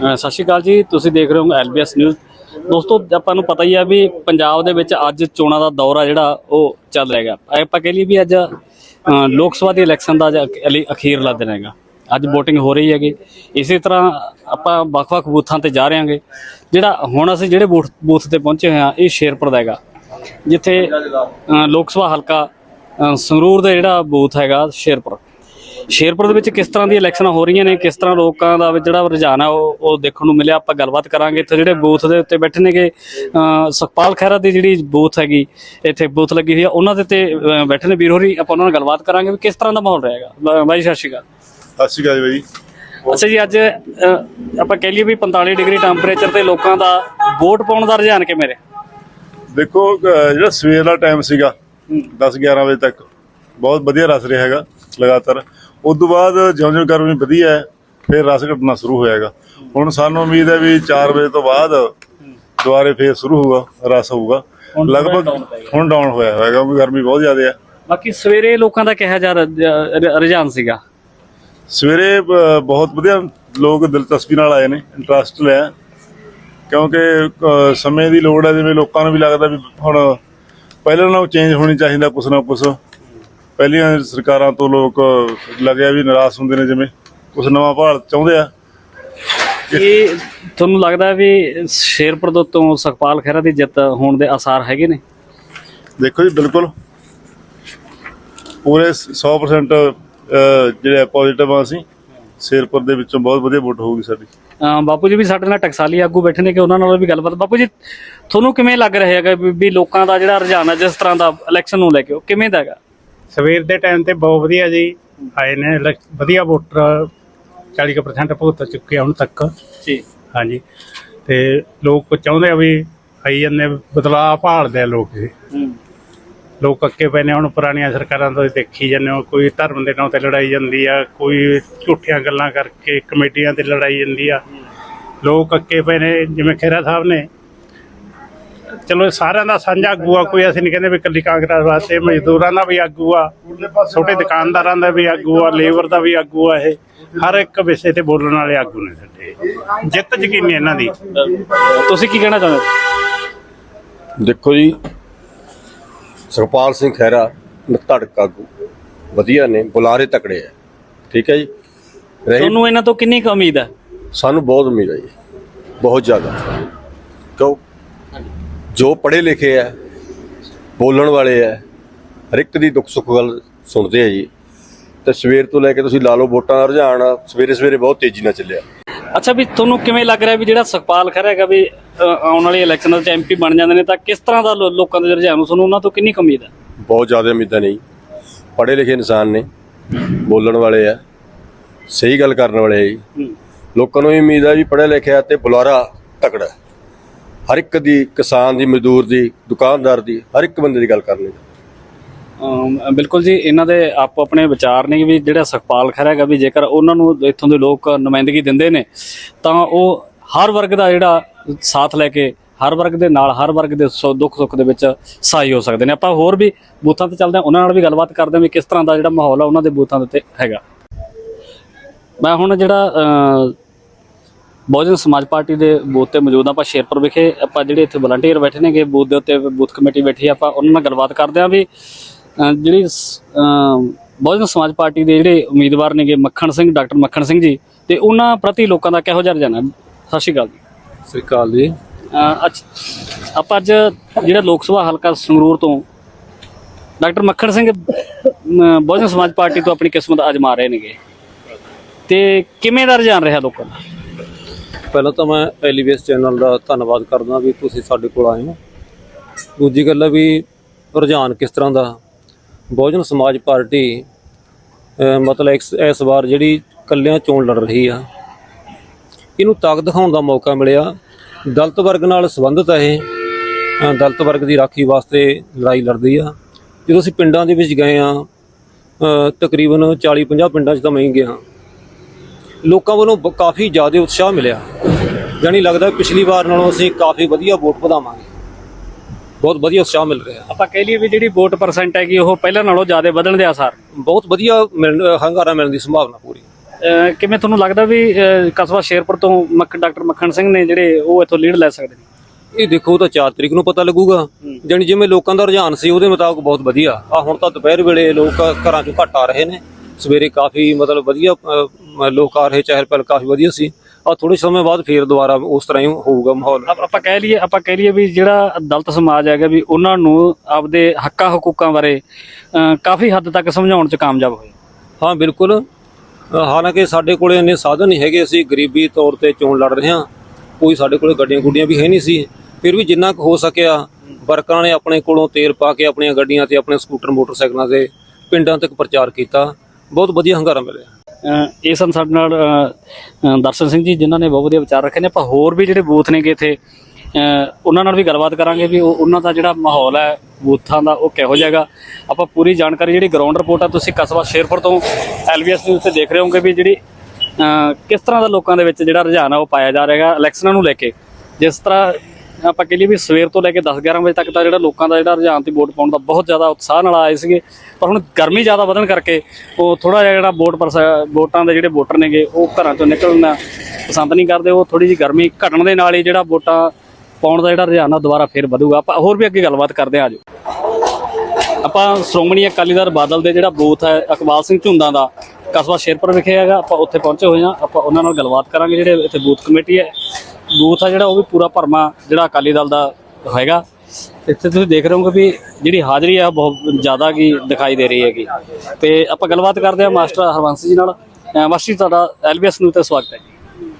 ਸਤਿ ਸ਼੍ਰੀ ਅਕਾਲ ਜੀ, ਤੁਸੀਂ ਦੇਖ ਰਹੇ ਹੋ ਐਲਬੀਐਸ ਨਿਊਜ਼। ਦੋਸਤੋ, ਆਪਾਂ ਨੂੰ ਪਤਾ ਹੀ ਆ ਵੀ ਪੰਜਾਬ ਦੇ ਵਿੱਚ ਅੱਜ ਚੋਣਾਂ ਦਾ ਦੌਰ ਆ ਜਿਹੜਾ, ਉਹ ਚੱਲ ਰਿਹਾ ਹੈਗਾ। ਆਪਾਂ ਕਹਿ ਲਈਏ ਵੀ ਅੱਜ ਲੋਕ ਸਭਾ ਦੀ ਇਲੈਕਸ਼ਨ ਦਾ ਅੱਜ ਅਖ- ਅਲੀ- ਅਖੀਰਲਾ ਦਿਨ ਹੈਗਾ। ਅੱਜ VOTING ਹੋ ਰਹੀ ਹੈਗੀ। ਇਸੇ ਤਰ੍ਹਾਂ ਆਪਾਂ ਵੱਖ-ਵੱਖ ਬੂਥਾਂ ਤੇ ਜਾ ਰਹੇ ਹਾਂਗੇ। ਜਿਹੜਾ ਹੁਣ ਅਸੀਂ ਜਿਹੜੇ ਬੂਥ ਬੂਥ ਤੇ ਪਹੁੰਚੇ ਹੋਏ ਹਾਂ, ਇਹ ਸ਼ੇਰਪੁਰ ਦਾ ਹੈਗਾ। ਜਿੱਥੇ ਲੋਕ ਸਭਾ ਹਲਕਾ ਸੰਗਰੂਰ ਦਾ ਜਿਹੜਾ ਬੂਥ ਹੈਗਾ ਸ਼ੇਰਪੁਰ। ਸ਼ੇਰਪੁਰ ਦੇ ਵਿੱਚ ਕਿਸ ਤਰ੍ਹਾਂ ਦੀ ਇਲੈਕਸ਼ਨਾਂ ਹੋ ਰਹੀਆਂ ਨੇ? ਕਿਸ ਤਰ੍ਹਾਂ ਲੋਕਾਂ ਦਾ ਜਿਹੜਾ ਰੁਝਾਨ ਆ ਉਹ ਦੇਖਣ ਨੂੰ ਮਿਲਿਆ? ਆਪਾਂ ਗੱਲਬਾਤ ਕਰਾਂਗੇ। ਇੱਥੇ ਜਿਹੜੇ ਬੂਥ ਦੇ ਉੱਤੇ ਬੈਠੇ ਨੇਗੇ ਸੁਖਪਾਲ ਖਹਿਰਾ ਦੀ ਜਿਹੜੀ ਬੂਥ ਹੈਗੀ ਇੱਥੇ ਬੂਥ ਲੱਗੀ ਹੋਈ ਆ ਉਹਨਾਂ ਦੇ ਅ, ਬੈਠੇ ਨੇ ਵੀਰ ਹੋਰੀ। ਆਪਾਂ ਉਹਨਾਂ ਨਾਲ ਗੱਲਬਾਤ ਕਰਾਂਗੇ ਵੀ ਕਿਸ ਤਰ੍ਹਾਂ ਦਾ ਮਾਹੌਲ ਰਹੇਗਾ। ਬਾਈ ਸਤਿ ਸ਼੍ਰੀ ਅਕਾਲ। ਸਤਿ ਸ਼੍ਰੀ ਅਕਾਲ ਬਾਈ। ਅੱਛਾ ਜੀ ਅੱਜ ਆਪਾਂ ਕਹਿ ਲਈਏ ਵੀ 45 ਡਿਗਰੀ ਟੈਂਪਰੇਚਰ ਤੇ ਲੋਕਾਂ ਦਾ ਵੋਟ ਪਾਉਣ ਦਾ ਰੁਝਾਨ ਕਿਵੇਂ ਰਿਹਾ? ਦੇਖੋ ਜਿਹੜਾ ਸਵੇਰ ਦਾ ਟਾਈਮ ਸੀਗਾ 10 11 ਵਜੇ ਤੱਕ ਬਹੁਤ ਵਧੀਆ ਰਸ ਰਿਹਾ ਹੈਗਾ ਲਗਾਤਾਰ। ਉਸ ਤੋਂ ਬਾਅਦ ਜਿਉਂ ਜਿਉਂ ਗਰਮੀ ਵਧੀ ਹੈ ਫਿਰ ਰਸ ਘਟਣਾ ਸ਼ੁਰੂ ਹੋਇਆਗਾ। ਹੁਣ ਸਾਨੂੰ ਉਮੀਦ ਹੈ ਵੀ 4 ਵਜੇ ਤੋਂ ਬਾਅਦ ਦੁਬਾਰੇ ਫੇਰ ਸ਼ੁਰੂ ਹੋਊਗਾ ਰਸ ਹੋਊਗਾ। ਲਗਭਗ। ਹੁਣ ਡਾਊਨ ਹੋਇਆ ਹੋਏਗਾ ਕਿਉਂਕਿ ਗਰਮੀ ਬਹੁਤ ਜ਼ਿਆਦਾ ਹੈ ਬਾਕੀ ਸਵੇਰੇ ਲੋਕਾਂ ਦਾ ਕਿਹਾ ਜਾ ਰੁਝਾਨ ਸੀਗਾ। ਸਵੇਰੇ ਬਹੁਤ ਵਧੀਆ ਲੋਕ ਦਿਲਚਸਪੀ ਨਾਲ ਆਏ ਨੇ ਇੰਟਰਸਟ ਲਿਆ। ਕਿਉਂਕਿ ਸਮੇਂ ਦੀ ਲੋੜ ਹੈ ਜਿਵੇਂ ਲੋਕਾਂ ਨੂੰ ਵੀ ਲੱਗਦਾ ਵੀ ਹੁਣ ਪਹਿਲਾਂ ਨਾਲੋਂ ਚੇਂਜ ਹੋਣੀ ਚਾਹੀਦਾ ਕੁਛ ਨਾ ਕੁਛ। ਪਹਿਲੀਆਂ ਸਰਕਾਰਾਂ ਤੋਂ ਲੋਕ ਲੱਗਿਆ ਵੀ ਨਿਰਾਸ਼ ਹੁੰਦੇ ਨੇ ਜਿਵੇਂ ਕੁਛ ਨਵਾਂ ਭਾਲ ਚਾਹੁੰਦੇ ਆ। ਇਹ ਤੁਹਾਨੂੰ ਲੱਗਦਾ ਵੀ ਸ਼ੇਰਪੁਰ ਦੇ ਤੋਂ ਸੁਖਪਾਲ ਖਹਿਰਾ ਦੀ ਜਿੱਤ ਹੋਣ ਦੇ ਆਸਾਰ ਹੈਗੇ ਨੇ? ਦੇਖੋ ਜੀ ਬਿਲਕੁਲ। ਪੂਰੇ 100% ਅਹ, ਜਿਹੜੇ ਪੋਜ਼ਿਟਿਵ ਆ ਅਸੀਂ। ਸ਼ੇਰਪੁਰ ਦੇ ਵਿੱਚੋਂ ਬਹੁਤ ਵਧੀਆ ਵੋਟ ਹੋਊਗੀ ਸਾਡੀ। ਬਾਪੂ ਜੀ ਵੀ ਸਾਡੇ ਨਾਲ ਟਕਸਾਲੀ ਆਗੂ ਬੈਠੇ ਨੇ ਕਿ ਉਹਨਾਂ ਨਾਲ ਵੀ ਗੱਲਬਾਤ। ਬਾਪੂ ਜੀ ਤੁਹਾਨੂੰ ਕਿਵੇਂ ਲੱਗ ਰਿਹਾ ਹੈਗਾ ਵੀ ਵੀ ਲੋਕਾਂ ਦਾ ਜਿਹੜਾ ਰੁਝਾਨ ਹੈ ਜਿਸ ਤਰ੍ਹਾਂ ਦਾ ਇਲੈਕਸ਼ਨ ਨੂੰ ਲੈ ਕੇ ਉਹ ਕਿਵੇਂ ਦਾ ਹੈਗਾ? ਸਵੇਰ ਦੇ ਟਾਈਮ ਤੇ ਬਹੁਤ ਵਧੀਆ ਜੀ। ਆਏ ਨੇ ਲ- ਵਧੀਆ ਵੋਟਰ 40% ਭੁਗਤ ਚੁੱਕੇ ਆ ਹੁਣ ਤੱਕ। ਜੀ। ਹਾਂਜੀ। ਤੇ ਲੋਕ ਚਾਹੁੰਦੇ ਆ ਵੀ ਆਈ ਜਾਂਦੇ ਬਦਲਾਅ ਭਾਲਦੇ ਆ ਲੋਕ ਜੀ ਲੋਕ ਅੱਕੇ ਪਏ ਨੇ ਹੁਣ ਪੁਰਾਣੀਆਂ ਸਰਕਾਰਾਂ ਤੋਂ ਦੇਖੀ ਜਾਂਦੇ ਹੋ ਕੋਈ ਧਰਮ ਦੇ ਨਾਂ ਤੇ ਲੜਾਈ ਜਾਂਦੀ ਆ ਕੋਈ ਝੂਠੀਆਂ ਗੱਲਾਂ ਕਰਕੇ ਕਮੇਟੀਆਂ ਤੇ ਲੜਾਈ ਜਾਂਦੀ ਆ। ਲੋਕ ਅੱਕੇ ਪਏ ਨੇ ਜਿਵੇਂ ਖੇਰਾ ਸਾਹਿਬ ਨੇ ਚਲੋ ਸਾਰਿਆਂ ਦਾ ਸਾਂਝਾ ਆਗੂ ਆ ਕੋਈ ਅਸੀਂ ਨਹੀਂ ਕਹਿੰਦੇ ਵੀ ਇਕੱਲੀ ਕਾਂਗਰਸ ਵਾਸਤੇ ਮਜ਼ਦੂਰਾਂ ਦਾ ਵੀ ਆਗੂ ਆ ਛੋਟੇ ਦੁਕਾਨਦਾਰਾਂ ਦਾ ਵੀ ਆਗੂ ਆ ਲੇਬਰ ਦਾ ਵੀ ਆਗੂ ਆ ਇਹ। ਹਰ ਇੱਕ ਵਿਸ਼ੇ ਤੇ ਬੋਲਣ ਵਾਲੇ ਆਗੂ ਨੇ ਸਾਡੇ। ਜਿੱਤ ਯਕੀਨੀ ਇਹਨਾਂ ਦੀ। ਤੁਸੀਂ ਕੀ ਕਹਿਣਾ ਚਾਹੁੰਦੇ ਹੋ? ਦੇਖੋ ਜੀ ਸੁਖਪਾਲ ਸਿੰਘ ਖਹਿਰਾ ਧੜਕ ਆਗੂ। ਵਧੀਆ ਨੇ ਬੁਲਾਰੇ ਤਕੜੇ ਆ। ਠੀਕ ਹੈ ਜੀ? ਤੁਹਾਨੂੰ ਇਹਨਾਂ ਤੋਂ ਕਿੰਨੀ ਉਮੀਦ ਹੈ? ਸਾਨੂੰ ਬਹੁਤ ਉਮੀਦ ਹੈ ਜੀ। ਬਹੁਤ ਜ਼ਿਆਦਾ। ਕਿਉਂ? ਜੋ ਪੜ੍ਹੇ ਲਿਖੇ ਆ ਬੋਲਣ ਵਾਲੇ ਆ ਹਰ ਇੱਕ ਦੀ ਦੁੱਖ ਸੁੱਖ ਗੱਲ ਸੁਣਦੇ ਆ ਜੀ। ਤੇ ਸਵੇਰ ਤੋਂ ਲੈ ਕੇ ਤੁਸੀਂ ਲਾ ਲਓ ਵੋਟਾਂ ਦਾ ਰੁਝਾਨ ਸਵੇਰੇ ਸਵੇਰੇ ਬਹੁਤ ਤੇਜ਼ੀ ਨਾਲ ਚੱਲਿਆ। ਅੱਛਾ ਵੀ ਤੁਹਾਨੂੰ ਕਿਵੇਂ ਲੱਗ ਰਿਹਾ ਵੀ ਜਿਹੜਾ ਸੁਖਪਾਲ ਖਹਿਰਾ ਹੈਗਾ ਵੀ ਆਉਣ ਵਾਲੀ ਇਲੈਕਸ਼ਨ ਵਿੱਚ ਐਮਪੀ ਬਣ ਜਾਂਦੇ ਨੇ ਤਾਂ ਕਿਸ ਤਰ੍ਹਾਂ ਦਾ ਲੋਕਾਂ ਦੇ ਰੁਝਾਨ ਨੂੰ ਤੁਹਾਨੂੰ ਉਹਨਾਂ ਤੋਂ ਕਿੰਨੀ ਉਮੀਦ ਹੈ? ਬਹੁਤ ਜ਼ਿਆਦਾ ਉਮੀਦਾਂ ਨਹੀਂ ਪੜ੍ਹੇ ਲਿਖੇ ਇਨਸਾਨ ਨੇ ਬੋਲਣ ਵਾਲੇ ਆ ਸਹੀ ਗੱਲ ਕਰਨ ਵਾਲੇ ਆ। ਲੋਕਾਂ ਨੂੰ ਉਮੀਦ ਆ ਵੀ ਪੜ੍ਹਿਆ ਲਿਖਿਆ ਤੇ ਬੁਲਾਰਾ ਤਕੜਾ। ਹਰ ਇੱਕ ਦੀ, ਕਿਸਾਨ ਦੀ, ਮਜ਼ਦੂਰ ਦੀ, ਦੁਕਾਨਦਾਰ ਦੀ, ਹਰ ਇੱਕ ਬੰਦੇ ਦੀ ਗੱਲ ਕਰਨੀ ਬਿਲਕੁਲ ਜੀ, ਇਹਨਾਂ ਦੇ ਆਪੋ ਆਪਣੇ ਵਿਚਾਰ ਨੇ ਵੀ ਜਿਹੜਾ ਸੁਖਪਾਲ ਖਹਿਰਾ ਹੈਗਾ ਵੀ ਜੇਕਰ ਉਹਨਾਂ ਨੂੰ ਇੱਥੋਂ ਦੇ ਲੋਕ ਨੁਮਾਇੰਦਗੀ ਦਿੰਦੇ ਨੇ, ਤਾਂ ਉਹ ਹਰ ਵਰਗ ਦਾ ਜਿਹੜਾ ਸਾਥ ਲੈ ਕੇ, ਹਰ ਵਰਗ ਦੇ ਨਾਲ, ਹਰ ਵਰਗ ਦੇ ਸੁ- ਦੁੱਖ ਸੁੱਖ ਦੇ ਵਿੱਚ ਸਹਾਈ ਹੋ ਸਕਦੇ ਨੇ। ਆਪਾਂ ਹੋਰ ਵੀ ਬੂਥਾਂ ਤੇ ਚੱਲਦੇ ਹਾਂ, ਉਹਨਾਂ ਨਾਲ ਵੀ ਗੱਲਬਾਤ ਕਰਦੇ ਹਾਂ ਵੀ ਕਿਸ ਤਰ੍ਹਾਂ ਦਾ ਜਿਹੜਾ ਮਾਹੌਲ ਆ ਉਹਨਾਂ ਦੇ ਬੂਥਾਂ ਦੇ ਉੱਤੇ ਹੈਗਾ। ਮੈਂ ਹੁਣ ਜਿਹੜਾ ਬਹੁਜਨ ਸਮਾਜ ਪਾਰਟੀ ਦੇ ਬੂਥ ਤੇ ਮੌਜੂਦ ਆਪਾਂ ਸ਼ੇਰਪੁਰ ਵਿਖੇ। ਆਪਾਂ ਜਿਹੜੇ ਇੱਥੇ ਵਲੰਟੀਅਰ ਬੈਠੇ ਨੇਗੇ ਬੂਥ ਦੇ ਉੱਤੇ ਬੂਥ ਕਮੇਟੀ ਬੈਠੀ ਆ ਆਪਾਂ ਉਹਨਾਂ ਨਾਲ ਗੱਲਬਾਤ ਕਰਦੇ ਹਾਂ ਵੀ ਜਿਹੜੀ ਬਹੁਜਨ ਸਮਾਜ ਪਾਰਟੀ ਦੇ ਜਿਹੜੇ ਉਮੀਦਵਾਰ ਨੇਗੇ ਮੱਖਣ ਸਿੰਘ ਡਾਕਟਰ ਮੱਖਣ ਸਿੰਘ ਜੀ ਤੇ ਉਹਨਾਂ ਪ੍ਰਤੀ ਲੋਕਾਂ ਦਾ ਕਿਹੋ ਜਿਹਾ ਰੁਝਾਨ ਸਤਿ ਸ਼੍ਰੀ ਅਕਾਲ ਜੀ। ਸ੍ਰੀ ਅਕਾਲ ਜੀ। ਆਪਾਂ ਅੱਜ ਜਿਹੜਾ ਲੋਕ ਸਭਾ ਹਲਕਾ ਸੰਗਰੂਰ ਤੋਂ ਡਾਕਟਰ ਮੱਖਣ ਸਿੰਘ ਬਹੁਜਨ ਸਮਾਜ ਪਾਰਟੀ ਤੋਂ ਆਪਣੀ ਕਿਸਮਤ ਅਜਮਾ ਰਹੇ ਨੇਗੇ। ਤੇ ਕਿਵੇਂ ਦਾ ਰੁਝਾਨ ਰਿਹਾ ਲੋਕਾਂ ਦਾ? ਪਹਿਲਾਂ ਤਾਂ ਮੈਂ ਐਲੀਵੇਸ ਚੈਨਲ ਦਾ ਧੰਨਵਾਦ ਕਰਦਾ ਵੀ ਤੁਸੀਂ ਸਾਡੇ ਕੋਲ ਆਏ ਹੋ। ਦੂਜੀ ਗੱਲ ਹੈ ਵੀ ਰੁਝਾਨ ਕਿਸ ਤਰ੍ਹਾਂ ਦਾ? ਬਹੁਜਨ ਸਮਾਜ ਪਾਰਟੀ ਮਤਲਬ ਇਸ ਇਸ ਵਾਰ ਜਿਹੜੀ ਕੱਲਿਆਂ ਚੋਣ ਲੜ ਰਹੀ ਆ, ਇਹਨੂੰ ਤਾਕਤ ਦਿਖਾਉਣ ਦਾ ਮੌਕਾ ਮਿਲਿਆ। ਦਲਤ ਵਰਗ ਨਾਲ ਸੰਬੰਧਿਤ ਹੈ ਇਹ। ਦਲਤ ਵਰਗ ਦੀ ਰਾਖੀ ਵਾਸਤੇ ਲੜਾਈ ਲੜਦੀ ਆ। ਜਦੋਂ ਅਸੀਂ ਪਿੰਡਾਂ ਦੇ ਵਿੱਚ ਗਏ ਆ ਤਕਰੀਬਨ 40 50 ਪਿੰਡਾਂ 'ਚ ਤਾਂ ਮੈਂ ਹੀ ਗਿਆ। ਲੋਕਾਂ ਵੱਲੋਂ ਬ- ਕਾਫੀ ਜ਼ਿਆਦਾ ਉਤਸ਼ਾਹ ਮਿਲਿਆ। ਜਾਣੀ ਲੱਗਦਾ ਪਿਛਲੀ ਵਾਰ ਨਾਲੋਂ ਅਸੀਂ ਕਾਫੀ ਵਧੀਆ ਵੋਟ ਵਧਾਵਾਂਗੇ। ਬਹੁਤ ਵਧੀਆ ਉਤਸ਼ਾਹ ਮਿਲ ਰਿਹਾ। ਆਪਾਂ ਕਹਿ ਲਈਏ ਵੀ ਜਿਹੜੀ ਵੋਟ ਪਰਸੈਂਟ ਹੈਗੀ ਉਹ ਪਹਿਲਾਂ ਨਾਲੋਂ ਜ਼ਿਆਦਾ ਵਧਣ ਦੇ ਆਸਾਰ ਬਹੁਤ ਵਧੀਆ ਮਿਲਣ ਹੰਗਾਰਾ ਮਿਲਣ ਦੀ ਸੰਭਾਵਨਾ ਪੂਰੀ। ਅਹ ਕਿਵੇਂ ਤੁਹਾਨੂੰ ਲੱਗਦਾ ਵੀ ਅਹ ਕਸਬਾ ਸ਼ੇਰਪੁਰ ਤੋਂ ਮੱਖ ਡਾਕਟਰ ਮੱਖਣ ਸਿੰਘ ਨੇ ਜਿਹੜੇ ਉਹ ਇੱਥੋਂ ਲੀਡ ਲੈ ਸਕਦੇ ਨੇ? ਇਹ ਦੇਖੋ ਉਹ ਤਾਂ 4 ਤਰੀਕ ਨੂੰ ਪਤਾ ਲੱਗੂਗਾ। ਜਾਣੀ ਜਿਵੇਂ ਲੋਕਾਂ ਦਾ ਰੁਝਾਨ ਸੀ ਉਹਦੇ ਮੁਤਾਬਕ ਬਹੁਤ ਵਧੀਆ। ਆ ਹੁਣ ਤਾਂ ਦੁਪਹਿਰ ਵੇਲੇ ਲੋਕ ਘਰਾਂ ਚੋਂ ਘੱਟ ਆ ਰਹੇ ਨੇ। ਸਵੇਰੇ ਕਾਫੀ ਮਤਲਬ ਵਧੀਆ ਲੋਕ ਆ ਰਹੇ ਚਹਿਲ ਪਹਿਲ ਕਾਫੀ ਵਧੀਆ ਸੀ। ਆ ਥੋੜੇ ਸਮੇਂ ਬਾਅਦ ਫੇਰ ਦੁਬਾਰਾ ਉਸ ਤਰ੍ਹਾਂ ਹੀ ਹੋਊਗਾ ਮਾਹੌਲ। ਆਪ- ਕਹਿ ਲਈਏ ਆਪਾਂ ਕਹਿ ਲਈਏ ਵੀ ਜਿਹੜਾ ਦਲਿਤ ਸਮਾਜ ਹੈਗਾ ਵੀ ਉਹਨਾਂ ਨੂੰ ਆਪਦੇ ਹੱਕਾਂ ਹਕੂਕਾਂ ਬਾਰੇ ਕਾਫੀ ਹੱਦ ਤੱਕ ਸਮਝਾਉਣ 'ਚ ਕਾਮਯਾਬ ਹੋਏ। ਹਾਂ ਬਿਲਕੁਲ। ਹਾਲਾਂਕਿ ਸਾਡੇ ਕੋਲੇ ਇੰਨੇ ਸਾਧਨ ਨਹੀਂ ਹੈਗੇ ਅਸੀਂ ਗਰੀਬੀ ਤੌਰ ਤੇ ਚੋਣ ਲੜ ਰਹੇ ਹਾਂ। ਕੋਈ ਸਾਡੇ ਕੋਲੇ ਗੱਡੀਆਂ ਗੁੱਡੀਆਂ ਵੀ ਹੈ ਨਹੀਂ ਸੀ। ਫਿਰ ਵੀ ਜਿੰਨਾ ਕੁ ਹੋ ਸਕਿਆ ਵਰਕਰਾਂ ਨੇ ਆਪਣੇ ਕੋਲੋਂ ਤੇਲ ਪਾ ਕੇ ਆਪਣੀਆਂ ਗੱਡੀਆਂ ਤੇ ਆਪਣੇ ਸਕੂਟਰ ਮੋਟਰਸਾਈਕਲਾਂ ਤੇ ਪਿੰਡਾਂ ਤੱਕ ਪ੍ਰਚਾਰ ਕੀਤਾ। ਬਹੁਤ ਵਧੀਆ ਹੰਗਾਰਾ ਮਿਲਿਆ। ਅਹ ਇਹ ਸਨ ਸਾਡੇ ਨਾਲ ਦਰਸ਼ਨ ਸਿੰਘ ਜੀ, ਜਿਨ੍ਹਾਂ ਨੇ ਬਹੁਤ ਵਧੀਆ ਵਿਚਾਰ ਰੱਖੇ ਨੇ। ਆਪਾਂ ਹੋਰ ਵੀ ਜਿਹੜੇ ਬੂਥ ਨੇਗੇ ਇੱਥੇ ਉਹਨਾਂ ਨਾਲ ਵੀ ਗੱਲਬਾਤ ਕਰਾਂਗੇ ਵੀ ਉਹ ਉਹਨਾਂ ਦਾ ਜਿਹੜਾ ਮਾਹੌਲ ਹੈ ਬੂਥਾਂ ਦਾ, ਉਹ ਕਿਹੋ ਜਿਹਾ ਹੈਗਾ। ਆਪਾਂ ਪੂਰੀ ਜਾਣਕਾਰੀ ਜਿਹੜੀ ਗਰਾਊਂਡ ਰਿਪੋਰਟ ਆ, ਤੁਸੀਂ ਕਸਬਾ ਸ਼ੇਰਪੁਰ ਤੋਂ ਐਲਬੀਐਸ ਨਿਊਜ਼ ਤੇ ਦੇਖ ਰਹੇ ਹੋਗੇ ਵੀ ਜਿਹੜੀ ਕਿਸ ਤਰ੍ਹਾਂ ਦਾ ਲੋਕਾਂ ਦੇ ਵਿੱਚ ਜਿਹੜਾ ਰੁਝਾਨ ਆ, ਉਹ ਪਾਇਆ ਜਾ ਰਿਹਾ ਹੈਗਾ। ਇਲੈਕਸ਼ਨਾਂ ਨੂੰ ਲੈ ਕੇ, ਜਿਸ ਤਰ੍ਹਾਂ ਆਪਾਂ ਕਹ ਲਈਏ ਵੀ ਸਵੇਰ ਤੋਂ ਲੈ ਕੇ 10 11 ਵਜੇ ਤੱਕ ਤਾਂ ਜਿਹੜਾ ਲੋਕਾਂ ਦਾ ਜਿਹੜਾ ਰੁਝਾਨ ਤੇ ਵੋਟ ਪਾਉਣ ਦਾ ਬਹੁਤ ਜ਼ਿਆਦਾ ਉਤਸ਼ਾਹ ਨਾਲ ਆਏ ਸੀਗੇ। ਪਰ ਹੁਣ ਗਰਮੀ ਜ਼ਿਆਦਾ ਵਧਣ ਕਰਕੇ ਉਹ ਥੋੜਾ ਜਿਹਾ ਜਿਹੜਾ ਵੋਟ ਪਰਸ, ਵੋਟਾਂ ਦੇ ਜਿਹੜੇ ਵੋਟਰ ਨੇਗੇ, ਉਹ ਘਰਾਂ ਚੋਂ ਨਿਕਲਣਾ ਪਸੰਦ ਨਹੀਂ ਕਰਦੇ। ਉਹ ਥੋੜੀ ਜਿਹੀ ਗਰਮੀ ਘਟਣ ਦੇ ਨਾਲ ਹੀ ਜਿਹੜਾ ਵੋਟਾਂ ਪਾਉਣ ਦਾ ਜਿਹੜਾ ਰੁਝਾਨ ਆ ਦੁਬਾਰਾ ਫੇਰ ਵਧੂਗਾ। ਆਪਾਂ ਹੋਰ ਵੀ ਅੱਗੇ ਗੱਲਬਾਤ ਕਰਦੇ ਹਾਂ, ਆਜੋ। ਆਪਾਂ ਸ਼੍ਰੋਮਣੀ ਅਕਾਲੀ ਦਲ ਬਾਦਲ ਦੇ ਜਿਹੜਾ ਬੂਥ ਹੈ ਅਕਬਾਲ ਸਿੰਘ ਝੁੰਦਾ ਦਾ, ਕਸਬਾ ਸ਼ੇਰਪੁਰ ਵਿਖੇ ਹੈਗਾ। ਆਪਾਂ ਉੱਥੇ ਪਹੁੰਚੇ ਹੋਏ ਹਾਂ। ਆਪਾਂ ਉਹਨਾਂ ਨਾਲ ਗੱਲਬਾਤ ਕਰਾਂਗੇ ਜਿਹੜੇ ਇੱਥੇ ਬੂਥ ਕਮੇਟੀ ਹੈ। ਬੂਥ ਆ ਜਿਹੜਾ ਉਹ ਵੀ ਪੂਰਾ ਭਰਮਾ ਜਿਹੜਾ ਅਕਾਲੀ ਦਲ ਦਾ ਹੈਗਾ। ਇੱਥੇ ਤੁਸੀਂ ਦੇਖ ਰਹੇ ਹੋਗੇ ਵੀ ਜਿਹੜੀ ਹਾਜ਼ਰੀ ਆ ਬਹੁਤ ਜ਼ਿਆਦਾ ਕੀ ਦਿਖਾਈ ਦੇ ਰਹੀ ਹੈਗੀ। ਤੇ ਆਪਾਂ ਗੱਲਬਾਤ ਕਰਦੇ ਹਾਂ ਮਾਸਟਰ ਹਰਵੰਸ ਜੀ ਨਾਲ। ਮਾਸਟਰ ਜੀ ਤੁਹਾਡਾ ਐਲਬੀਐਸ ਨੂੰ ਤੇ ਸਵਾਗਤ ਹੈ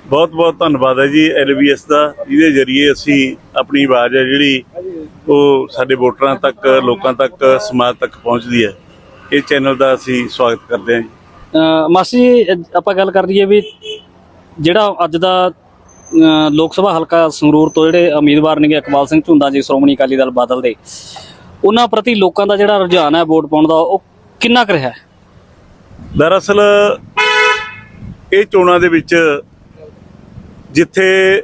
ਬਹੁਤ ਬਹੁਤ ਧੰਨਵਾਦ ਹੈ ਜੀ ਐਲਬੀਐਸ ਦਾ। ਜਿਹਦੇ ਜ਼ਰੀਏ ਅਸੀਂ ਆਪਣੀ ਆਵਾਜ਼ ਹੈ ਜਿਹੜੀ ਉਹ ਸਾਡੇ ਵੋਟਰਾਂ ਤੱਕ ਲੋਕਾਂ ਤੱਕ ਸਮਾਜ ਤੱਕ ਪਹੁੰਚਦੀ ਹੈ। ਇਹ ਚੈਨਲ ਦਾ ਅਸੀਂ ਸਵਾਗਤ ਕਰਦੇ ਹਾਂ ਜੀ। ਅਹ ਆਪਾਂ ਗੱਲ ਕਰ ਲਈਏ ਵੀ ਜਿਹੜਾ ਅੱਜ ਦਾ ਲੋਕ ਸਭਾ ਹਲਕਾ ਸੰਗਰੂਰ ਤੋਂ ਜਿਹੜੇ ਉਮੀਦਵਾਰ ਨੇਗੇ ਇਕਬਾਲ ਸਿੰਘ ਝੁੰਦਾ ਜੀ ਸ਼੍ਰੋਮਣੀ ਅਕਾਲੀ ਦਲ ਬਾਦਲ ਦੇ ਉਹਨਾਂ ਪ੍ਰਤੀ ਲੋਕਾਂ ਦਾ ਜਿਹੜਾ ਰੁਝਾਨ ਹੈ ਵੋਟ ਪਾਉਣ ਦਾ ਉਹ ਕਿੰਨਾ ਕੁ ਰਿਹਾ ਦਰਅਸਲ ਇਹ ਚੋਣਾਂ ਦੇ ਵਿੱਚ ਜਿੱਥੇ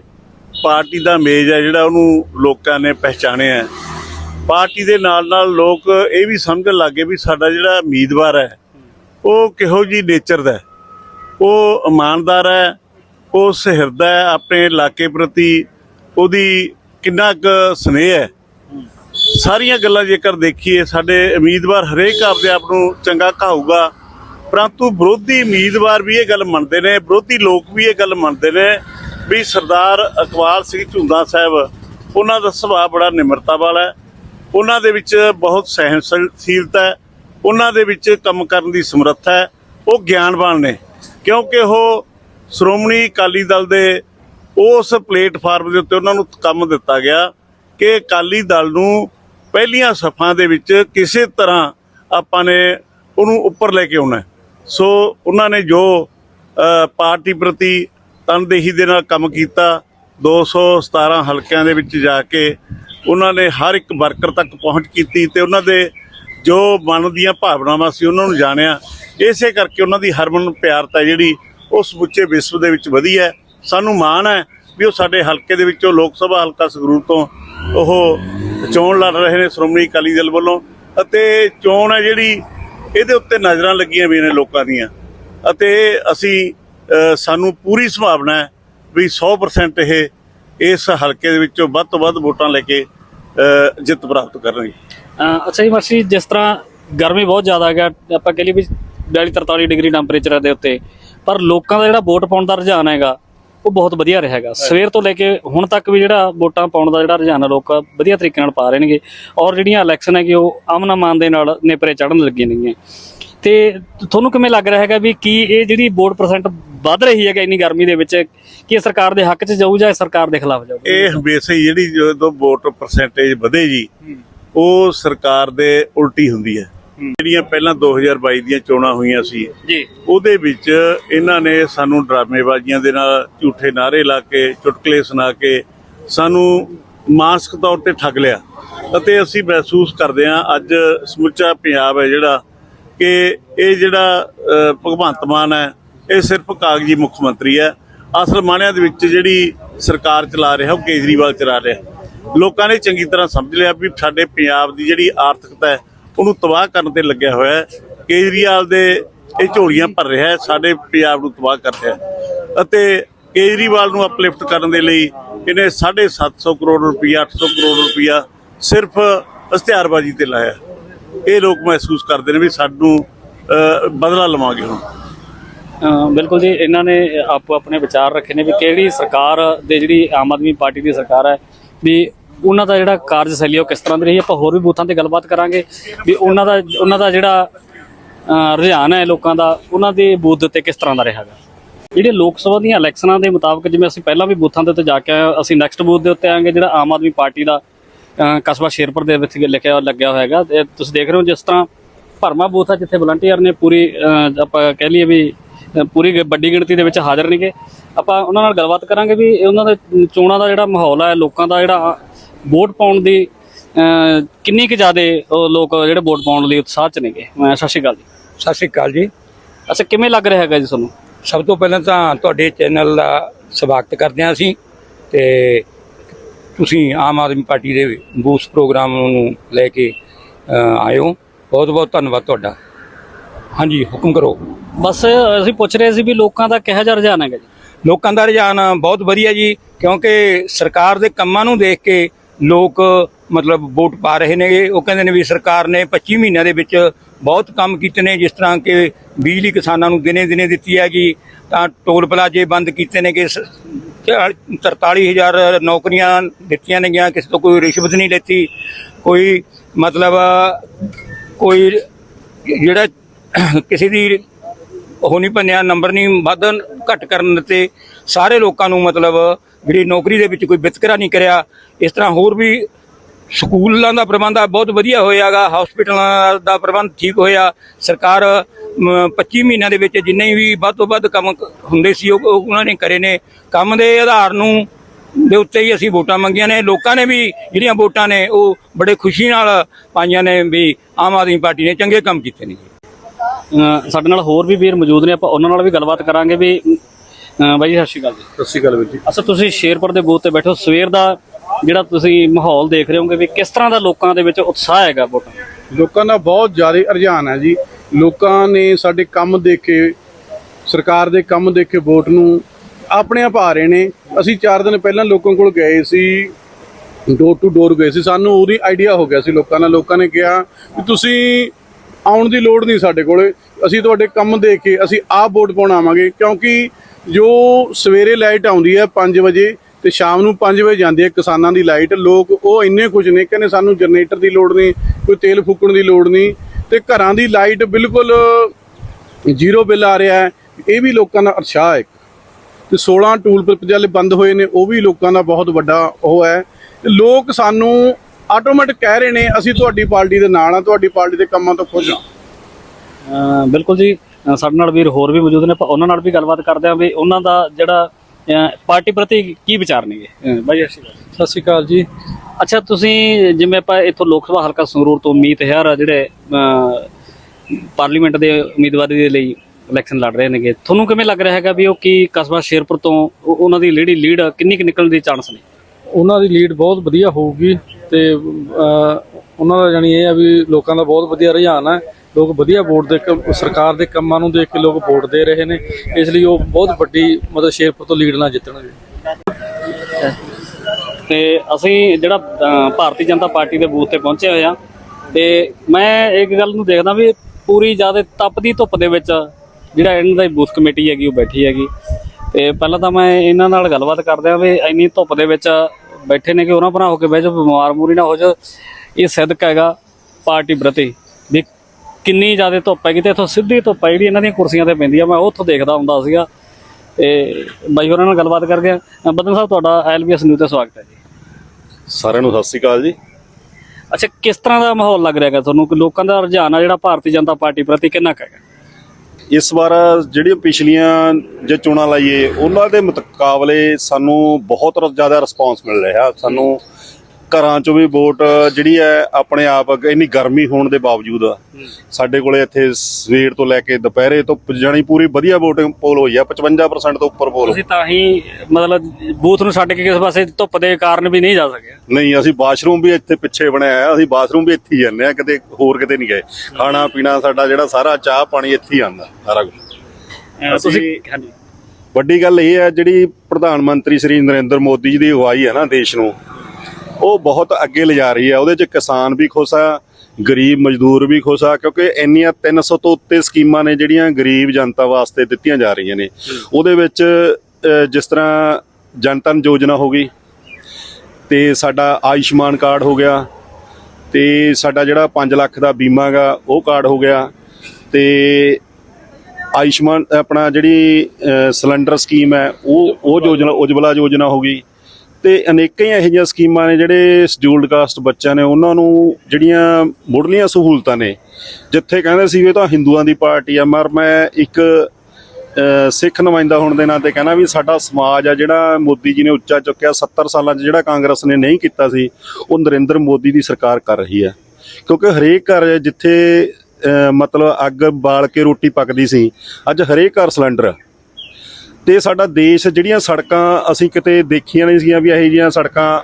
ਪਾਰਟੀ ਦਾ ਮੇਜ ਹੈ ਜਿਹੜਾ ਉਹਨੂੰ ਲੋਕਾਂ ਨੇ ਪਹਿਚਾਣਿਆ ਹੈ, ਪਾਰਟੀ ਦੇ ਨਾਲ ਨਾਲ ਲੋਕ ਇਹ ਵੀ ਸਮਝਣ ਲੱਗੇ ਵੀ ਸਾਡਾ ਜਿਹੜਾ ਉਮੀਦਵਾਰ ਹੈ ਉਹ ਕਿਹੋ ਜੀ ਨੇਚਰ ਦਾ ਉਹ ਇਮਾਨਦਾਰ ਹੈ ਉਹ ਸਹਿਰਦਾ ਹੈ ਆਪਣੇ ਇਲਾਕੇ ਪ੍ਰਤੀ ਉਹਦੀ ਕਿੰਨਾ ਕੁ ਸਨੇਹ ਹੈ। ਸਾਰੀਆਂ ਗੱਲਾਂ ਜੇਕਰ ਦੇਖੀਏ, ਸਾਡੇ ਉਮੀਦਵਾਰ ਹਰੇਕ ਆਪਦੇ ਆਪ ਨੂੰ ਚੰਗਾ ਕਹਾਊਗਾ, ਪਰੰਤੂ ਵਿਰੋਧੀ ਉਮੀਦਵਾਰ ਵੀ ਇਹ ਗੱਲ ਮੰਨਦੇ ਨੇ, ਵਿਰੋਧੀ ਲੋਕ ਵੀ ਇਹ ਗੱਲ ਮੰਨਦੇ ਨੇ ਵੀ ਸਰਦਾਰ ਅਕਵਾਲ ਸਿੰਘ ਝੁੰਦਾ ਸਾਹਿਬ, ਉਹਨਾਂ ਦਾ ਸੁਭਾਅ ਬੜਾ ਨਿਮਰਤਾ ਵਾਲਾ ਹੈ। ਉਹਨਾਂ ਦੇ ਵਿੱਚ ਬਹੁਤ ਸਹਿਨਸ਼ੀਲਤਾ ਹੈ। ਉਹਨਾਂ ਦੇ ਵਿੱਚ ਕੰਮ ਕਰਨ ਦੀ ਸਮਰੱਥਾ ਹੈ। ਉਹ ਗਿਆਨਵਾਨ ਨੇ, ਕਿਉਂਕਿ ਉਹ ਸ਼੍ਰੋਮਣੀ ਅਕਾਲੀ ਦਲ ਦੇ ਉਸ ਪਲੇਟਫਾਰਮ ਦੇ ਉੱਤੇ ਉਹਨਾਂ ਨੂੰ ਕੰਮ ਦਿੱਤਾ ਗਿਆ ਕਿ ਅਕਾਲੀ ਦਲ ਨੂੰ ਪਹਿਲੀਆਂ ਸਫਾਂ ਦੇ ਵਿੱਚ ਕਿਸੇ ਤਰ੍ਹਾਂ ਆਪਾਂ ਨੇ ਉਹਨੂੰ ਉੱਪਰ ਲੈ ਕੇ ਆਉਣਾ ਸੋ ਉਹਨਾਂ ਨੇ ਜੋ ਪਾਰਟੀ ਪ੍ਰਤੀ ਤਨਦੇਹੀ ਦੇ ਨਾਲ ਕੰਮ ਕੀਤਾ 217 ਹਲਕਿਆਂ ਦੇ ਵਿੱਚ ਜਾ ਕੇ ਉਹਨਾਂ ਨੇ ਹਰ ਇੱਕ ਵਰਕਰ ਤੱਕ ਪਹੁੰਚ ਕੀਤੀ ਤੇ ਉਹਨਾਂ ਦੇ ਜੋ ਮਨ ਦੀਆਂ ਭਾਵਨਾਵਾਂ ਸੀ ਉਹਨਾਂ ਨੂੰ ਜਾਣਿਆ। ਇਸੇ ਕਰਕੇ ਉਹਨਾਂ ਦੀ ਹਰਮਨ ਪਿਆਰਤਾ ਜਿਹੜੀ ਉਹ ਸਮੁੱਚੇ ਵਿਸ਼ਵ ਦੇ ਵਿੱਚ ਵਧੀਆ ਹੈ। ਸਾਨੂੰ ਮਾਣ ਹੈ ਵੀ ਉਹ ਸਾਡੇ ਹਲਕੇ ਦੇ ਵਿੱਚੋਂ ਲੋਕ ਸਭਾ ਹਲਕਾ ਸੰਗਰੂਰ ਤੋਂ ਉਹ ਚੋਣ ਲੜ ਰਹੇ ਨੇ ਸ਼੍ਰੋਮਣੀ ਅਕਾਲੀ ਦਲ ਵੱਲੋਂ ਅਤੇ ਚੋਣ ਹੈ ਜਿਹੜੀ ਇਹਦੇ ਉੱਤੇ ਨਜ਼ਰਾਂ ਲੱਗੀਆਂ ਵੀ ਨੇ ਲੋਕਾਂ ਦੀਆਂ। ਅਤੇ ਅਸੀਂ ਸਾਨੂੰ ਪੂਰੀ ਸੰਭਾਵਨਾ ਹੈ ਵੀ 100% ਇਹ ਇਸ ਹਲਕੇ ਦੇ ਵਿੱਚੋਂ ਵੱਧ ਤੋਂ ਵੱਧ ਵੋਟਾਂ ਲੈ ਕੇ ਜਿੱਤ ਪ੍ਰਾਪਤ ਕਰਨਗੇ। ਅੱਛਾ ਜੀ ਮਾਸਟਰ ਜਿਸ ਤਰ੍ਹਾਂ ਗਰਮੀ ਬਹੁਤ ਜ਼ਿਆਦਾ ਹੈਗਾ, ਆਪਾਂ ਕਹਿ ਲਈਏ ਵੀ 42 43 ਡਿਗਰੀ ਟੈਂਪਰੇਚਰ ਦੇ ਉੱਤੇ। ਪਰ ਲੋਕਾਂ ਦਾ ਜਿਹੜਾ ਵੋਟ ਪਾਉਣ ਦਾ ਰੁਝਾਨ ਹੈਗਾ, ਉਹ ਬਹੁਤ ਵਧੀਆ ਰਿਹਾ ਹੈਗਾ। ਸਵੇਰ ਤੋਂ ਲੈ ਕੇ ਹੁਣ ਤੱਕ ਵੀ ਜਿਹੜਾ ਵੋਟਾਂ ਪਾਉਣ ਦਾ ਜਿਹੜਾ ਰੁਝਾਨ ਹੈ ਲੋਕ ਵਧੀਆ ਤਰੀਕੇ ਨਾਲ ਪਾ ਰਹੇ ਨੇਗੇ ਔਰ ਜਿਹੜੀਆਂ ਇਲੈਕਸ਼ਨ ਹੈਗੇ ਉਹ ਅਮਨ ਅਮਾਨ ਦੇ ਨਾਲ ਨੇਪਰੇ ਚੜਨ ਲੱਗੀਆਂ ਨੇਗੀਆਂ। ਤੇ ਤੁਹਾਨੂੰ ਕਿਵੇਂ ਲੱਗ ਰਿਹਾ ਹੈਗਾ ਵੀ ਕੀ ਇਹ ਜਿਹੜੀ ਵੋਟ ਪਰਸੈਂਟ ਵੱਧ ਰਹੀ ਹੈਗਾ ਇੰਨੀ ਗਰਮੀ ਦੇ ਵਿੱਚ, ਕਿ ਸਰਕਾਰ ਦੇ ਹੱਕ 'ਚ ਜਾਊ ਜਾਂ ਸਰਕਾਰ ਦੇ ਖਿਲਾਫ ਜਾਊ? ਇਹ ਹਮੇਸ਼ਾ ਹੀ ਜਿਹੜੀ ਜਦੋਂ ਵੋਟ ਪਰਸੈਂਟੇਜ ਵਧੇ ਜੀ, ਉਹ ਸਰਕਾਰ ਦੇ ਉਲਟੀ ਹੁੰਦੀ ਹੈ। ਜਿਹੜੀਆਂ ਪਹਿਲਾਂ 2022 ਦੀਆਂ ਚੋਣਾਂ ਹੋਈਆਂ ਸੀ ਜੀ। ਉਹਦੇ ਵਿੱਚ ਇਹਨਾਂ ਨੇ ਸਾਨੂੰ ਡਰਾਮੇਬਾਜ਼ੀਆਂ ਦੇ ਨਾਲ ਝੂਠੇ ਨਾਅਰੇ ਲਾ ਕੇ ਚੁਟਕਲੇ ਸੁਣਾ ਕੇ ਸਾਨੂੰ ਮਾਨਸਿਕ ਤੌਰ ਤੇ ਠੱਗ ਲਿਆ। ਅਤੇ ਅਸੀਂ ਮਹਿਸੂਸ ਕਰਦੇ ਹਾਂ ਅੱਜ ਸਮੁੱਚਾ ਪੰਜਾਬ ਹੈ ਜਿਹੜਾ ਕਿ ਇਹ ਜਿਹੜਾ ਭਗਵੰਤ ਮਾਨ ਹੈ ਇਹ ਸਿਰਫ ਕਾਗਜ਼ੀ ਮੁੱਖ ਮੰਤਰੀ ਹੈ। ਅਸਲ ਮਾਨਿਆਂ ਦੇ ਵਿੱਚ ਜਿਹੜੀ ਸਰਕਾਰ ਚਲਾ ਰਿਹਾ ਉਹ ਕੇਜਰੀਵਾਲ ਚਲਾ ਰਿਹਾ। ਲੋਕਾਂ ਨੇ ਚੰਗੀ ਤਰ੍ਹਾਂ ਸਮਝ ਲਿਆ ਵੀ ਸਾਡੇ ਪੰਜਾਬ ਦੀ ਜਿਹੜੀ ਆਰਥਿਕਤਾ ਹੈ ਉਹਨੂੰ ਤਬਾਹ ਕਰਨ ਤੇ ਲੱਗਿਆ ਹੋਇਆ ਹੈ। ਕੇਜਰੀਵਾਲ ਦੇ ਇਹ ਝੋਲੀਆਂ ਭਰ ਰਿਹਾ ਹੈ, ਸਾਡੇ ਪੰਜਾਬ ਨੂੰ ਤਬਾਹ ਕਰ ਰਿਹਾ ਹੈ। ਅਤੇ ਕੇਜਰੀਵਾਲ ਨੂੰ ਅਪਲਿਫਟ ਕਰਨ ਦੇ ਲਈ ਇਹਨੇ 750 ਕਰੋੜ ਰੁਪਈਆ 800 ਕਰੋੜ ਰੁਪਈਆ ਸਿਰਫ ਇਸ਼ਤਿਹਾਰਬਾਜ਼ੀ ਤੇ ਲਾਇਆ ਇਹ ਲੋਕ ਮਹਿਸੂਸ ਕਰਦੇ ਨੇ ਵੀ ਸਾਨੂੰ ਬਦਲਾ ਲਵਾਂਗੇ ਹੁਣ। ਬਿਲਕੁਲ ਜੀ, ਇਹਨਾਂ ਨੇ ਆਪੋ ਆਪਣੇ ਵਿਚਾਰ ਰੱਖੇ ਨੇ ਵੀ ਕਿਹੜੀ ਸਰਕਾਰ ਦੇ ਜਿਹੜੀ ਆਮ ਆਦਮੀ ਪਾਰਟੀ ਦੀ ਸਰਕਾਰ ਹੈ ਵੀ ਉਹਨਾਂ ਦਾ ਜਿਹੜਾ ਕਾਰਜ ਸ਼ੈਲੀ ਉਹ ਕਿਸ ਤਰ੍ਹਾਂ ਦੀ ਰਹੀ, ਆਪਾਂ ਹੋਰ ਵੀ ਬੂਥਾਂ ਤੇ ਗੱਲਬਾਤ ਕਰਾਂਗੇ ਵੀ ਉਹਨਾਂ ਦਾ ਉਹਨਾਂ ਦਾ ਜਿਹੜਾ ਰੁਝਾਨ ਹੈ ਲੋਕਾਂ ਦਾ, ਉਹਨਾਂ ਦੇ ਬੂਥ ਦੇ ਉੱਤੇ ਕਿਸ ਤਰ੍ਹਾਂ ਦਾ ਰਿਹਾਗਾ ਜਿਹੜੇ ਲੋਕ ਸਭਾ ਦੀਆਂ ਇਲੈਕਸ਼ਨਾਂ ਦੇ ਮੁਤਾਬਕ, ਜਿਵੇਂ ਅਸੀਂ ਪਹਿਲਾਂ ਵੀ ਬੂਥਾਂ ਦੇ ਉੱਤੇ ਜਾ ਕੇ ਆਏ ਅਸੀਂ ਨੈਕਸਟ ਬੂਥ ਦੇ ਉੱਤੇ ਆਵਾਂਗੇ, ਜਿਹੜਾ ਆਮ ਆਦਮੀ ਪਾਰਟੀ ਦਾ ਕਸਬਾ ਸ਼ੇਰਪੁਰ ਦੇ ਵਿੱਚ ਲਿਖਿਆ ਲੱਗਿਆ ਹੋਇਆ ਹੈਗਾ। ਤੇ ਤੁਸੀਂ ਦੇਖ ਰਹੇ ਹੋ ਜਿਸ ਤਰ੍ਹਾਂ ਭਰਮਾ ਬੂਥ ਆ, ਜਿੱਥੇ ਵਲੰਟੀਅਰ ਨੇ ਪੂਰੀ ਆਪਾਂ ਕਹਿ ਲਈਏ ਵੀ ਪੂਰੀ ਵੱਡੀ ਗਿਣਤੀ ਦੇ ਵਿੱਚ ਹਾਜ਼ਰ ਨੇਗੇ। ਆਪਾਂ ਉਹਨਾਂ ਨਾਲ ਗੱਲਬਾਤ ਕਰਾਂਗੇ ਵੀ ਉਹਨਾਂ ਦੇ ਚੋਣਾਂ ਦਾ ਜਿਹੜਾ ਮਾਹੌਲ ਹੈ ਲੋਕਾਂ ਦਾ ਜਿਹੜਾ ਵੋਟ ਪਾਉਣ ਦੀ ਕਿੰਨੀ ਕੁ ਜ਼ਿਆਦੇ ਲੋਕ ਜਿਹੜੇ ਵੋਟ ਪਾਉਣ ਲਈ ਉਤਸ਼ਾਹ ਚ ਨੇਗੇ? ਮੈਂ ਸਤਿ ਸ਼੍ਰੀ ਅਕਾਲ ਜੀ। ਸਤਿ ਸ਼੍ਰੀ ਅਕਾਲ ਜੀ। ਅੱਛਾ ਕਿਵੇਂ ਲੱਗ ਰਿਹਾ ਹੈਗਾ ਜੀ ਤੁਹਾਨੂੰ? ਸਭ ਤੋਂ ਪਹਿਲਾਂ ਤਾਂ ਤੁਹਾਡੇ ਚੈਨਲ ਦਾ ਸਵਾਗਤ ਕਰਦੇ ਹਾਂ ਅਸੀਂ ਤੇ ਤੁਸੀਂ ਆਮ ਆਦਮੀ ਪਾਰਟੀ ਦੇ ਬੂਸ ਪ੍ਰੋਗਰਾਮ ਨੂੰ ਲੈ ਕੇ ਹੋ। ਬਹੁਤ ਬਹੁਤ ਧੰਨਵਾਦ ਤੁਹਾਡਾ। ਹਾਂਜੀ ਹੁਕਮ ਕਰੋ। ਬਸ ਅਸੀਂ ਪੁੱਛ ਰਹੇ ਸੀ ਵੀ ਲੋਕਾਂ ਦਾ ਕਿਹੋ ਜਿਹਾ ਰੁਝਾਨ ਹੈਗਾ ਜੀ? ਲੋਕਾਂ ਦਾ ਰੁਝਾਨ ਬਹੁਤ ਵਧੀਆ ਜੀ ਕਿਉਂਕਿ ਸਰਕਾਰ ਦੇ ਕੰਮਾਂ ਨੂੰ ਦੇਖ ਕੇ ਲੋਕ ਮਤਲਬ ਵੋਟ ਪਾ ਰਹੇ ਨੇਗੇ। ਉਹ ਕਹਿੰਦੇ ਨੇ ਵੀ ਸਰਕਾਰ ਨੇ 25 ਮਹੀਨਿਆਂ ਦੇ ਵਿੱਚ ਬਹੁਤ ਕੰਮ ਕੀਤੇ ਨੇ, ਜਿਸ ਤਰ੍ਹਾਂ ਕਿ ਬਿਜਲੀ ਕਿਸਾਨਾਂ ਨੂੰ ਦਿਨੇ ਦਿਨੇ ਦਿੱਤੀ ਹੈਗੀ। ਤਾਂ ਟੋਲ ਪਲਾਜੇ ਬੰਦ ਕੀਤੇ ਨੇਗੇ। ਕਿ ਸ- ਚਾਲ- 43000 ਨੌਕਰੀਆਂ ਦਿੱਤੀਆਂ ਨੇਗੀਆਂ। ਕਿਸੇ ਤੋਂ ਕੋਈ ਰਿਸ਼ਵਤ ਨਹੀਂ ਲੈਤੀ। ਕੋਈ ਮਤਲਬ, ਕੋਈ ਜਿਹੜਾ ਕਿਸੇ ਦੀ ਉਹ ਨਹੀਂ ਭੰਨਿਆ, ਨੰਬਰ ਨਹੀਂ ਵੱਧ ਘੱਟ ਕਰਨ ਦਿੱਤੇ। ਸਾਰੇ ਲੋਕਾਂ ਨੂੰ ਮਤਲਬ ਜਿਹੜੀ ਨੌਕਰੀ ਦੇ ਵਿੱਚ ਕੋਈ ਵਿਤਕਰਾ ਨਹੀਂ ਕਰਿਆ ਇਸ ਤਰ੍ਹਾਂ ਹੋਰ ਵੀ ਸਕੂਲਾਂ ਦਾ ਪ੍ਰਬੰਧ ਆ ਬਹੁਤ ਵਧੀਆ ਹੋਇਆਗਾ ਹਸਪੀਟਲਾਂ ਦਾ ਪ੍ਰਬੰਧ ਠੀਕ ਹੋਇਆ। ਸਰਕਾਰ ਮ, 25 ਮਹੀਨਿਆਂ ਦੇ ਵਿੱਚ ਜਿੰਨੇ ਵੀ ਵੱਧ ਤੋਂ ਵੱਧ ਕੰਮ ਹੁੰਦੇ ਸੀ ਉਹ ਉਹਨਾਂ ਨੇ ਕਰੇ ਨੇ। ਕੰਮ ਦੇ ਆਧਾਰ ਨੂੰ ਦੇ ਉੱਤੇ ਹੀ ਅਸੀਂ ਵੋਟਾਂ ਮੰਗੀਆਂ ਨੇ। ਲੋਕਾਂ ਨੇ ਵੀ ਜਿਹੜੀਆਂ ਵੋਟਾਂ ਨੇ ਉਹ ਬੜੇ ਖੁਸ਼ੀ ਨਾਲ ਪਾਈਆਂ ਨੇ ਵੀ ਆਮ ਆਦਮੀ ਪਾਰਟੀ ਨੇ ਚੰਗੇ ਕੰਮ ਕੀਤੇ ਨੇ ਜੀ। ਸਾਡੇ ਨਾਲ ਹੋਰ ਵੀ ਵੀਰ ਮੌਜੂਦ ਨੇ ਆਪਾਂ ਉਹਨਾਂ ਨਾਲ ਵੀ ਗੱਲਬਾਤ ਕਰਾਂਗੇ ਵੀ ਬਾਈ ਜੀ ਸਤਿ ਸ਼੍ਰੀ ਅਕਾਲ ਜੀ। ਸਤਿ ਸ਼੍ਰੀ ਅਕਾਲ ਵੀਰ ਜੀ। ਅੱਛਾ ਤੁਸੀਂ ਸ਼ੇਰਪੁਰ ਦੇ ਬੂਥ ਤੇ ਬੈਠੇ ਸਵੇਰ ਦਾ ਜਿਹੜਾ ਤੁਸੀਂ ਮਾਹੌਲ ਦੇਖ ਰਹੇ ਹੋਗੇ ਵੀ ਕਿਸ ਤਰ੍ਹਾਂ ਦਾ ਲੋਕਾਂ ਦੇ ਵਿੱਚ ਉਤਸ਼ਾਹ ਹੈਗਾ ਵੋਟਾਂ ਦਾ? ਲੋਕਾਂ ਦਾ ਬਹੁਤ ਜ਼ਿਆਦਾ ਰੁਝਾਨ ਹੈ ਜੀ। ਲੋਕਾਂ ਨੇ ਸਾਡੇ ਕੰਮ ਦੇਖੇ ਸਰਕਾਰ ਦੇ ਕੰਮ ਦੇਖੇ ਵੋਟ ਨੂੰ ਆਪਣੇ ਆਪ ਆ ਰਹੇ ਨੇ। ਅਸੀਂ 4 ਦਿਨ ਪਹਿਲਾਂ ਲੋਕਾਂ ਕੋਲ ਗਏ ਸੀ ਡੋਰ ਟੂ ਡੋਰ ਗਏ ਸੀ। ਸਾਨੂੰ ਉਹਦੀ ਆਈਡੀਆ ਹੋ ਗਿਆ ਸੀ ਲੋਕਾਂ ਨਾਲ। ਲੋਕਾਂ ਨੇ ਕਿਹਾ ਕਿ ਤੁਸੀਂ ਆਉਣ ਦੀ ਲੋੜ ਨਹੀਂ ਸਾਡੇ ਕੋਲੇ। ਅਸੀਂ ਤੁਹਾਡੇ ਕੰਮ ਦੇਖ ਕੇ ਅਸੀਂ ਆਪ ਵੋਟ ਪਾਉਣ ਆਵਾਂਗੇ। ਕਿਉਂਕਿ ਜੋ ਸਵੇਰੇ ਲਾਈਟ ਆਉਂਦੀ ਹੈ 5 ਵਜੇ ਤੇ ਸ਼ਾਮ ਨੂੰ 5 ਵਜੇ ਜਾਂਦੀ ਹੈ ਕਿਸਾਨਾਂ ਦੀ ਲਾਈਟ, ਲੋਕ ਉਹ ਇੰਨੇ ਖੁਸ਼ ਨੇ, ਕਹਿੰਦੇ ਸਾਨੂੰ ਜਨਰੇਟਰ ਦੀ ਲੋੜ ਨਹੀਂ, ਕੋਈ ਤੇਲ ਫੂਕਣ ਦੀ ਲੋੜ ਨਹੀਂ ਤੇ ਘਰਾਂ ਦੀ ਲਾਈਟ ਬਿਲਕੁਲ ਜ਼ੀਰੋ ਬਿੱਲ ਆ ਰਿਹਾ ਹੈ। ਇਹ ਵੀ ਲੋਕਾਂ ਦਾ ਉਤਸ਼ਾਹ ਹੈ ਤੇ 16 ਟੂਲ ਪਲਾਜ਼ੇ ਬੰਦ ਹੋਏ ਨੇ, ਉਹ ਵੀ ਲੋਕਾਂ ਦਾ ਬਹੁਤ ਵੱਡਾ ਉਹ ਹੈ। ਲੋਕ ਸਾਨੂੰ ਆਟੋਮੈਟਿਕ ਕਹਿ ਰਹੇ ਨੇ, ਅਸੀਂ ਤੁਹਾਡੀ ਪਾਰਟੀ ਦੇ ਨਾਲ ਆ ਤੁਹਾਡੀ ਪਾਰਟੀ ਦੇ ਕੰਮਾਂ ਤੋਂ ਖੁਸ਼ ਹਾਂ। ਬਿਲਕੁਲ ਜੀ ਸਾਡੇ ਨਾਲ ਵੀਰ ਹੋਰ ਵੀ ਮੌਜੂਦ ਨੇ ਆਪਾਂ ਉਹਨਾਂ ਨਾਲ ਵੀ ਗੱਲਬਾਤ ਕਰਦੇ ਹਾਂ ਵੀ ਉਹਨਾਂ ਦਾ ਜਿਹੜਾ ਪਾਰਟੀ ਪ੍ਰਤੀ ਕੀ ਵਿਚਾਰ ਨੇਗੇ ਬਾਈ ਸਤਿ ਸ਼੍ਰੀ ਅਕਾਲ। ਜੀ। ਅੱਛਾ ਤੁਸੀਂ ਜਿਵੇਂ ਆਪਾਂ ਇੱਥੋਂ ਲੋਕ ਸਭਾ ਹਲਕਾ ਸੰਗਰੂਰ ਤੋਂ ਮੀਤ ਹੈਰ ਜਿਹੜੇ ਪਾਰਲੀਮੈਂਟ ਦੇ ਉਮੀਦਵਾਰੀ ਦੇ ਲਈ ਇਲੈਕਸ਼ਨ ਲੜ ਰਹੇ ਨੇਗੇ ਤੁਹਾਨੂੰ ਕਿਵੇਂ ਲੱਗ ਰਿਹਾ ਹੈਗਾ ਵੀ ਉਹ ਕੀ ਕਸਬਾ ਸ਼ੇਰਪੁਰ ਤੋਂ ਉਹ- ਉਹਨਾਂ ਦੀ ਜਿਹੜੀ ਲੀਡ ਕਿੰਨੀ ਕੁ ਨਿਕਲਣ ਦੀ ਚਾਂਸ ਨੇ? ਉਹਨਾਂ ਦੀ ਲੀਡ ਬਹੁਤ ਵਧੀਆ ਹੋਊਗੀ ਤੇ ਉਹਨਾਂ ਦਾ ਜਾਨੀ ਇਹ ਆ ਵੀ ਲੋਕਾਂ ਦਾ ਬਹੁਤ ਵਧੀਆ ਰੁਝਾਨ ਹੈ ਲੋਕ ਵਧੀਆ ਵੋਟ ਦੇ ਕ- ਸਰਕਾਰ ਦੇ ਕੰਮਾਂ ਨੂੰ ਦੇਖ ਕੇ ਲੋਕ ਵੋਟ ਦੇ ਰਹੇ ਨੇ, ਇਸ ਲਈ ਉਹ ਬਹੁਤ ਵੱਡੀ ਮਤਲਬ ਸ਼ੇਰਪੁਰ ਤੋਂ ਲੀਡ ਨਾਲ ਜਿੱਤਣਗੇ। ਤੇ ਅਸੀਂ ਜਿਹੜਾ ਭਾਰਤੀ ਜਨਤਾ ਪਾਰਟੀ ਦੇ ਬੂਥ ਤੇ ਪਹੁੰਚੇ ਹੋਏ ਆ ਤੇ ਮੈਂ ਇੱਕ ਗੱਲ ਨੂੰ ਦੇਖਦਾ ਵੀ ਪੂਰੀ ਜ਼ਿਆਦਾ ਤਪਦੀ ਧੁੱਪ ਦੇ ਵਿੱਚ ਜਿਹੜਾ ਇਹਨਾਂ ਦੀ ਬੂਥ ਕਮੇਟੀ ਹੈਗੀ, ਉਹ ਬੈਠੀ ਹੈਗੀ। ਤੇ ਪਹਿਲਾਂ ਤਾਂ ਮੈਂ ਇਹਨਾਂ ਨਾਲ ਗੱਲਬਾਤ ਕਰਦੇ ਆ ਵੀ ਇੰਨੀ ਧੁੱਪ ਦੇ ਵਿੱਚ ਬੈਠੇ ਨੇ ਕਿ ਉਹਨਾਂ ਭਰਾ ਹੋ ਕੇ ਬਹਿ ਜਾਓ ਬਿਮਾਰ ਮੂਰੀ ਨਾ ਹੋ ਜਾਓ। ਇਹ ਸਿੱਧਕ ਹੈਗਾ ਪਾਰਟੀ ਪ੍ਰਤੀ ਵੀ ਕਿੰਨੀ ਜ਼ਿਆਦਾ ਧੁੱਪ ਹੈਗੀ ਤੇ ਇੱਥੋਂ ਸਿੱਧੀ ਧੁੱਪ ਹੈ ਜਿਹੜੀ ਇਹਨਾਂ ਦੀਆਂ ਕੁਰਸੀਆਂ ਤੇ ਪੈਂਦੀ ਆ। ਮੈਂ ਉਹ ਉੱਥੋਂ ਦੇਖਦਾ ਹੁੰਦਾ ਸੀਗਾ। ਤੇ ਬਾਈ ਹੋਰਾਂ ਨਾਲ ਗੱਲਬਾਤ ਕਰਕੇ ਬਦਨ ਸਾਹਿਬ ਤੁਹਾਡਾ ਐਲਬੀਐਸ ਨਿਊਜ਼ ਤੇ ਸਵਾਗਤ ਹੈ ਜੀ। ਸਾਰਿਆਂ ਨੂੰ ਸਤਿ ਸ਼੍ਰੀ ਅਕਾਲ ਜੀ। ਅੱਛਾ ਕਿਸ ਤਰ੍ਹਾਂ ਦਾ ਮਾਹੌਲ ਲੱਗ ਰਿਹਾ ਹੈਗਾ ਤੁਹਾਨੂੰ? ਕਿ ਲੋਕਾਂ ਦਾ ਰੁਝਾਨ ਆ ਜਿਹੜਾ ਭਾਰਤੀ ਜਨਤਾ ਪਾਰਟੀ ਪ੍ਰਤੀ ਕਿੰਨਾ ਕੁ ਹੈਗਾ? ਇਸ ਵਾਰ ਜਿਹੜੀਆਂ ਪਿਛਲੀਆਂ ਜੇ ਚੋਣਾਂ ਲਾਈਏ ਉਹਨਾਂ ਦੇ ਮੁਕਾਬਲੇ ਸਾਨੂੰ ਬਹੁਤ ਜ਼ਿਆਦਾ ਰਿਸਪਾਂਸ ਮਿਲ ਰਿਹਾ। ਸਾਨੂੰ ਘਰਾਂ ਚੋਂ ਵੀ ਵੋਟ ਜਿਹੜੀ ਹੈ ਆਪਣੇ ਆਪ ਇੰਨੀ ਗਰਮੀ ਹੋਣ ਦੇ ਬਾਵਜੂਦ ਸਾਡੇ ਕੋਲੇ ਇੱਥੇ ਸਵੇਰ ਤੋਂ ਲੈ ਕੇ ਦੁਪਹਿਰੇ ਤੋਂ ਜਾਣੀ ਪੂਰੀ ਵਧੀਆ VOTING ਪੋਲ ਹੋਈ ਆ 55% ਤੋਂ ਉੱਪਰ ਪੋਲ ਤੁਸੀਂ ਤਾਂ ਹੀ ਮਤਲਬ ਬੂਥ ਨੂੰ ਛੱਡ ਕੇ ਕਿਸੇ ਪਾਸੇ ਧੁੱਪ ਦੇ ਕਾਰਨ ਵੀ ਨਹੀਂ ਜਾ ਸਕਿਆ। ਨਹੀਂ ਅਸੀਂ ਬਾਥਰੂਮ ਵੀ ਇੱਥੇ ਪਿੱਛੇ ਬਣਾਇਆ ਅਸੀਂ ਬਾਥਰੂਮ ਵੀ ਇੱਥੇ ਹੀ ਜਾਂਦੇ ਆ ਕਿਤੇ ਹੋਰ ਕਿਤੇ ਨਹੀਂ ਗਏ। ਖਾਣਾ ਪੀਣਾ ਸਾਡਾ ਜਿਹੜਾ ਸਾਰਾ ਚਾਹ ਪਾਣੀ ਇੱਥੇ ਹੀ ਆਉਂਦਾ ਸਾਰਾ ਕੁਝ ਤੁਸੀਂ ਹਾਂਜੀ। ਵੱਡੀ ਗੱਲ ਇਹ ਹੈ ਜਿਹੜੀ ਪ੍ਰਧਾਨ ਮੰਤਰੀ ਸ੍ਰੀ ਨਰਿੰਦਰ ਮੋਦੀ ਜੀ ਦੀ ਅਗਵਾਈ ਹੈ ਨਾ ਦੇਸ਼ ਨੂੰ ਉਹ ਬਹੁਤ ਅੱਗੇ ਲਿਜਾ ਰਹੀ ਹੈ। ਉਹਦੇ 'ਚ ਕਿਸਾਨ ਵੀ ਖੁਸ਼ ਆ, ਗਰੀਬ ਮਜ਼ਦੂਰ ਵੀ ਖੁਸ਼ ਆ, ਕਿਉਂਕਿ ਇੰਨੀਆਂ 300 ਤੋਂ ਉੱਤੇ ਸਕੀਮਾਂ ਨੇ ਜਿਹੜੀਆਂ ਗਰੀਬ ਜਨਤਾ ਵਾਸਤੇ ਦਿੱਤੀਆਂ ਜਾ ਰਹੀਆਂ ਨੇ। ਉਹਦੇ ਵਿੱਚ ਜਿਸ ਤਰ੍ਹਾਂ ਜਨਤਨ ਯੋਜਨਾ ਹੋ ਗਈ, ਤੇ ਸਾਡਾ ਆਯੁਸ਼ਮਾਨ ਕਾਰਡ ਹੋ ਗਿਆ, ਤੇ ਸਾਡਾ ਜਿਹੜਾ 5 ਲੱਖ ਦਾ ਬੀਮਾ ਗਾ ਉਹ ਕਾਰਡ ਹੋ ਗਿਆ, ਤੇ ਆਯੁਸ਼ਮਾਨ, ਆਪਣਾ ਜਿਹੜੀ ਸਿਲੰਡਰ ਸਕੀਮ ਹੈ, ਉਹ ਉਹ ਯੋਜਨਾ, ਉਜਵਲਾ ਯੋਜਨਾ ਹੋ ਗਈ। ਤੇ ਅਨੇਕਾਂ ਹੀ ਇਹੋ ਜਿਹੀਆਂ ਸਕੀਮਾਂ ਨੇ ਜਿਹੜੇ ਸ਼ਡਿਊਲਡ ਕਾਸਟ ਬੱਚਿਆਂ ਨੇ, ਉਹਨਾਂ ਨੂੰ ਜਿਹੜੀਆਂ ਮੁੱਢਲੀਆਂ ਸਹੂਲਤਾਂ ਨੇ, ਜਿੱਥੇ ਕਹਿੰਦੇ ਸੀ ਵੀ ਇਹ ਤਾਂ ਹਿੰਦੂਆਂ ਦੀ ਪਾਰਟੀ ਆ, ਮਰ ਮੈਂ ਇੱਕ ਸਿੱਖ ਨੁਮਾਇੰਦਾ ਹੋਣ ਦੇ ਨਾਤੇ ਕਹਿੰਦਾ ਵੀ ਸਾਡਾ ਸਮਾਜ ਆ ਜਿਹੜਾ ਮੋਦੀ ਜੀ ਨੇ ਉੱਚਾ ਚੁੱਕਿਆ 70 ਸਾਲਾਂ 'ਚ ਜਿਹੜਾ ਕਾਂਗਰਸ ਨੇ ਨਹੀਂ ਕੀਤਾ ਸੀ, ਉਹ ਨਰਿੰਦਰ ਮੋਦੀ ਦੀ ਸਰਕਾਰ ਕਰ ਰਹੀ ਹੈ। ਕਿਉਂਕਿ ਹਰੇਕ ਘਰ ਜਿੱਥੇ ਮਤਲਬ ਅੱਗ ਬਾਲ ਕੇ ਰੋਟੀ ਪੱਕਦੀ ਸੀ, ਅੱਜ ਹਰੇਕ ਘਰ ਸਿਲੰਡਰ ਤੇ ਸਾਡਾ ਦੇਸ਼, ਜਿਹੜੀਆਂ ਸੜਕਾਂ ਅਸੀਂ ਕਿਤੇ ਦੇਖੀਆਂ ਨਹੀਂ ਸੀਗੀਆਂ ਵੀ ਇਹੋ ਜਿਹੀਆਂ ਸੜਕਾਂ,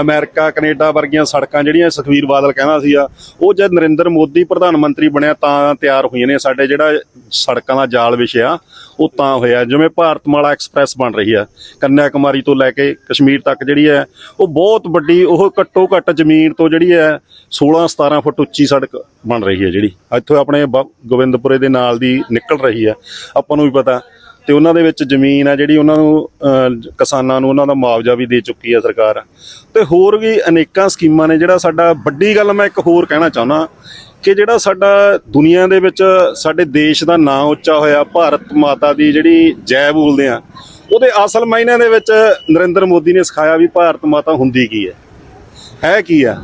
ਅਮਰੀਕਾ, ਕੈਨੇਡਾ ਵਰਗੀਆਂ ਸੜਕਾਂ ਜਿਹੜੀਆਂ ਸੁਖਵੀਰ ਬਾਦਲ ਕਹਿੰਦਾ ਸੀਗਾ, ਉਹ ਜਦ ਨਰਿੰਦਰ ਮੋਦੀ ਪ੍ਰਧਾਨ ਮੰਤਰੀ ਬਣਿਆ ਤਾਂ ਤਿਆਰ ਹੋਈਆਂ ਨੇ ਸਾਡੇ ਜਿਹੜਾ ਸੜਕਾਂ ਦਾ ਜਾਲ ਵਿਛਿਆ, ਉਹ ਤਾਂ ਹੋਇਆ। ਜਿਵੇਂ ਭਾਰਤਮਾਲਾ ਐਕਸਪ੍ਰੈਸ ਬਣ ਰਹੀ ਆ ਕੰਨਿਆ ਕੁਮਾਰੀ ਤੋਂ ਲੈ ਕੇ ਕਸ਼ਮੀਰ ਤੱਕ ਜਿਹੜੀ ਹੈ, ਉਹ ਬਹੁਤ ਵੱਡੀ, ਉਹ ਘੱਟੋ ਘੱਟ ਜ਼ਮੀਨ ਤੋਂ ਜਿਹੜੀ ਹੈ 16 17 ਫੁੱਟ ਉੱਚੀ ਸੜਕ ਬਣ ਰਹੀ ਹੈ ਜਿਹੜੀ। ਇੱਥੋਂ ਆਪਣੇ ਬ- ਗੋਬਿੰਦਪੁਰੇ ਦੇ ਨਾਲ ਦੀ ਨਿਕਲ ਰਹੀ ਹੈ। ਆਪਾਂ ਨੂੰ ਵੀ ਪਤਾ। ਤੇ ਉਹਨਾਂ ਦੇ ਵਿੱਚ ਜ਼ਮੀਨ ਆ ਜਿਹੜੀ ਉਹਨਾਂ ਨੂੰ ਕਿਸਾਨਾਂ ਨੂੰ ਉਹਨਾਂ ਦਾ ਮੁਆਵਜ਼ਾ ਵੀ ਦੇ ਚੁੱਕੀ ਆ ਸਰਕਾਰ। ਤੇ ਹੋਰ ਵੀ ਅਨੇਕਾਂ ਸਕੀਮਾਂ ਨੇ ਜਿਹੜਾ ਸਾਡਾ, ਵੱਡੀ ਗੱਲ ਮੈਂ ਇੱਕ ਹੋਰ ਕਹਿਣਾ ਚਾਹੁੰਦਾ ਕਿ ਜਿਹੜਾ ਸਾਡਾ ਦੁਨੀਆ ਦੇ ਵਿੱਚ ਸਾਡੇ ਦੇਸ਼ ਦਾ ਨਾਂ ਉੱਚਾ ਹੋਇਆ, ਭਾਰਤ ਮਾਤਾ ਦੀ ਜਿਹੜੀ ਜੈ ਬੋਲਦੇ ਆ, ਉਹਦੇ ਅਸਲ ਮਾਇਨਿਆਂ ਦੇ ਵਿੱਚ ਨਰਿੰਦਰ ਮੋਦੀ ਨੇ ਸਿਖਾਇਆ ਵੀ ਭਾਰਤ ਮਾਤਾ ਹੁੰਦੀ ਕੀ ਹੈ। ਹੈ ਕੀ ਆ?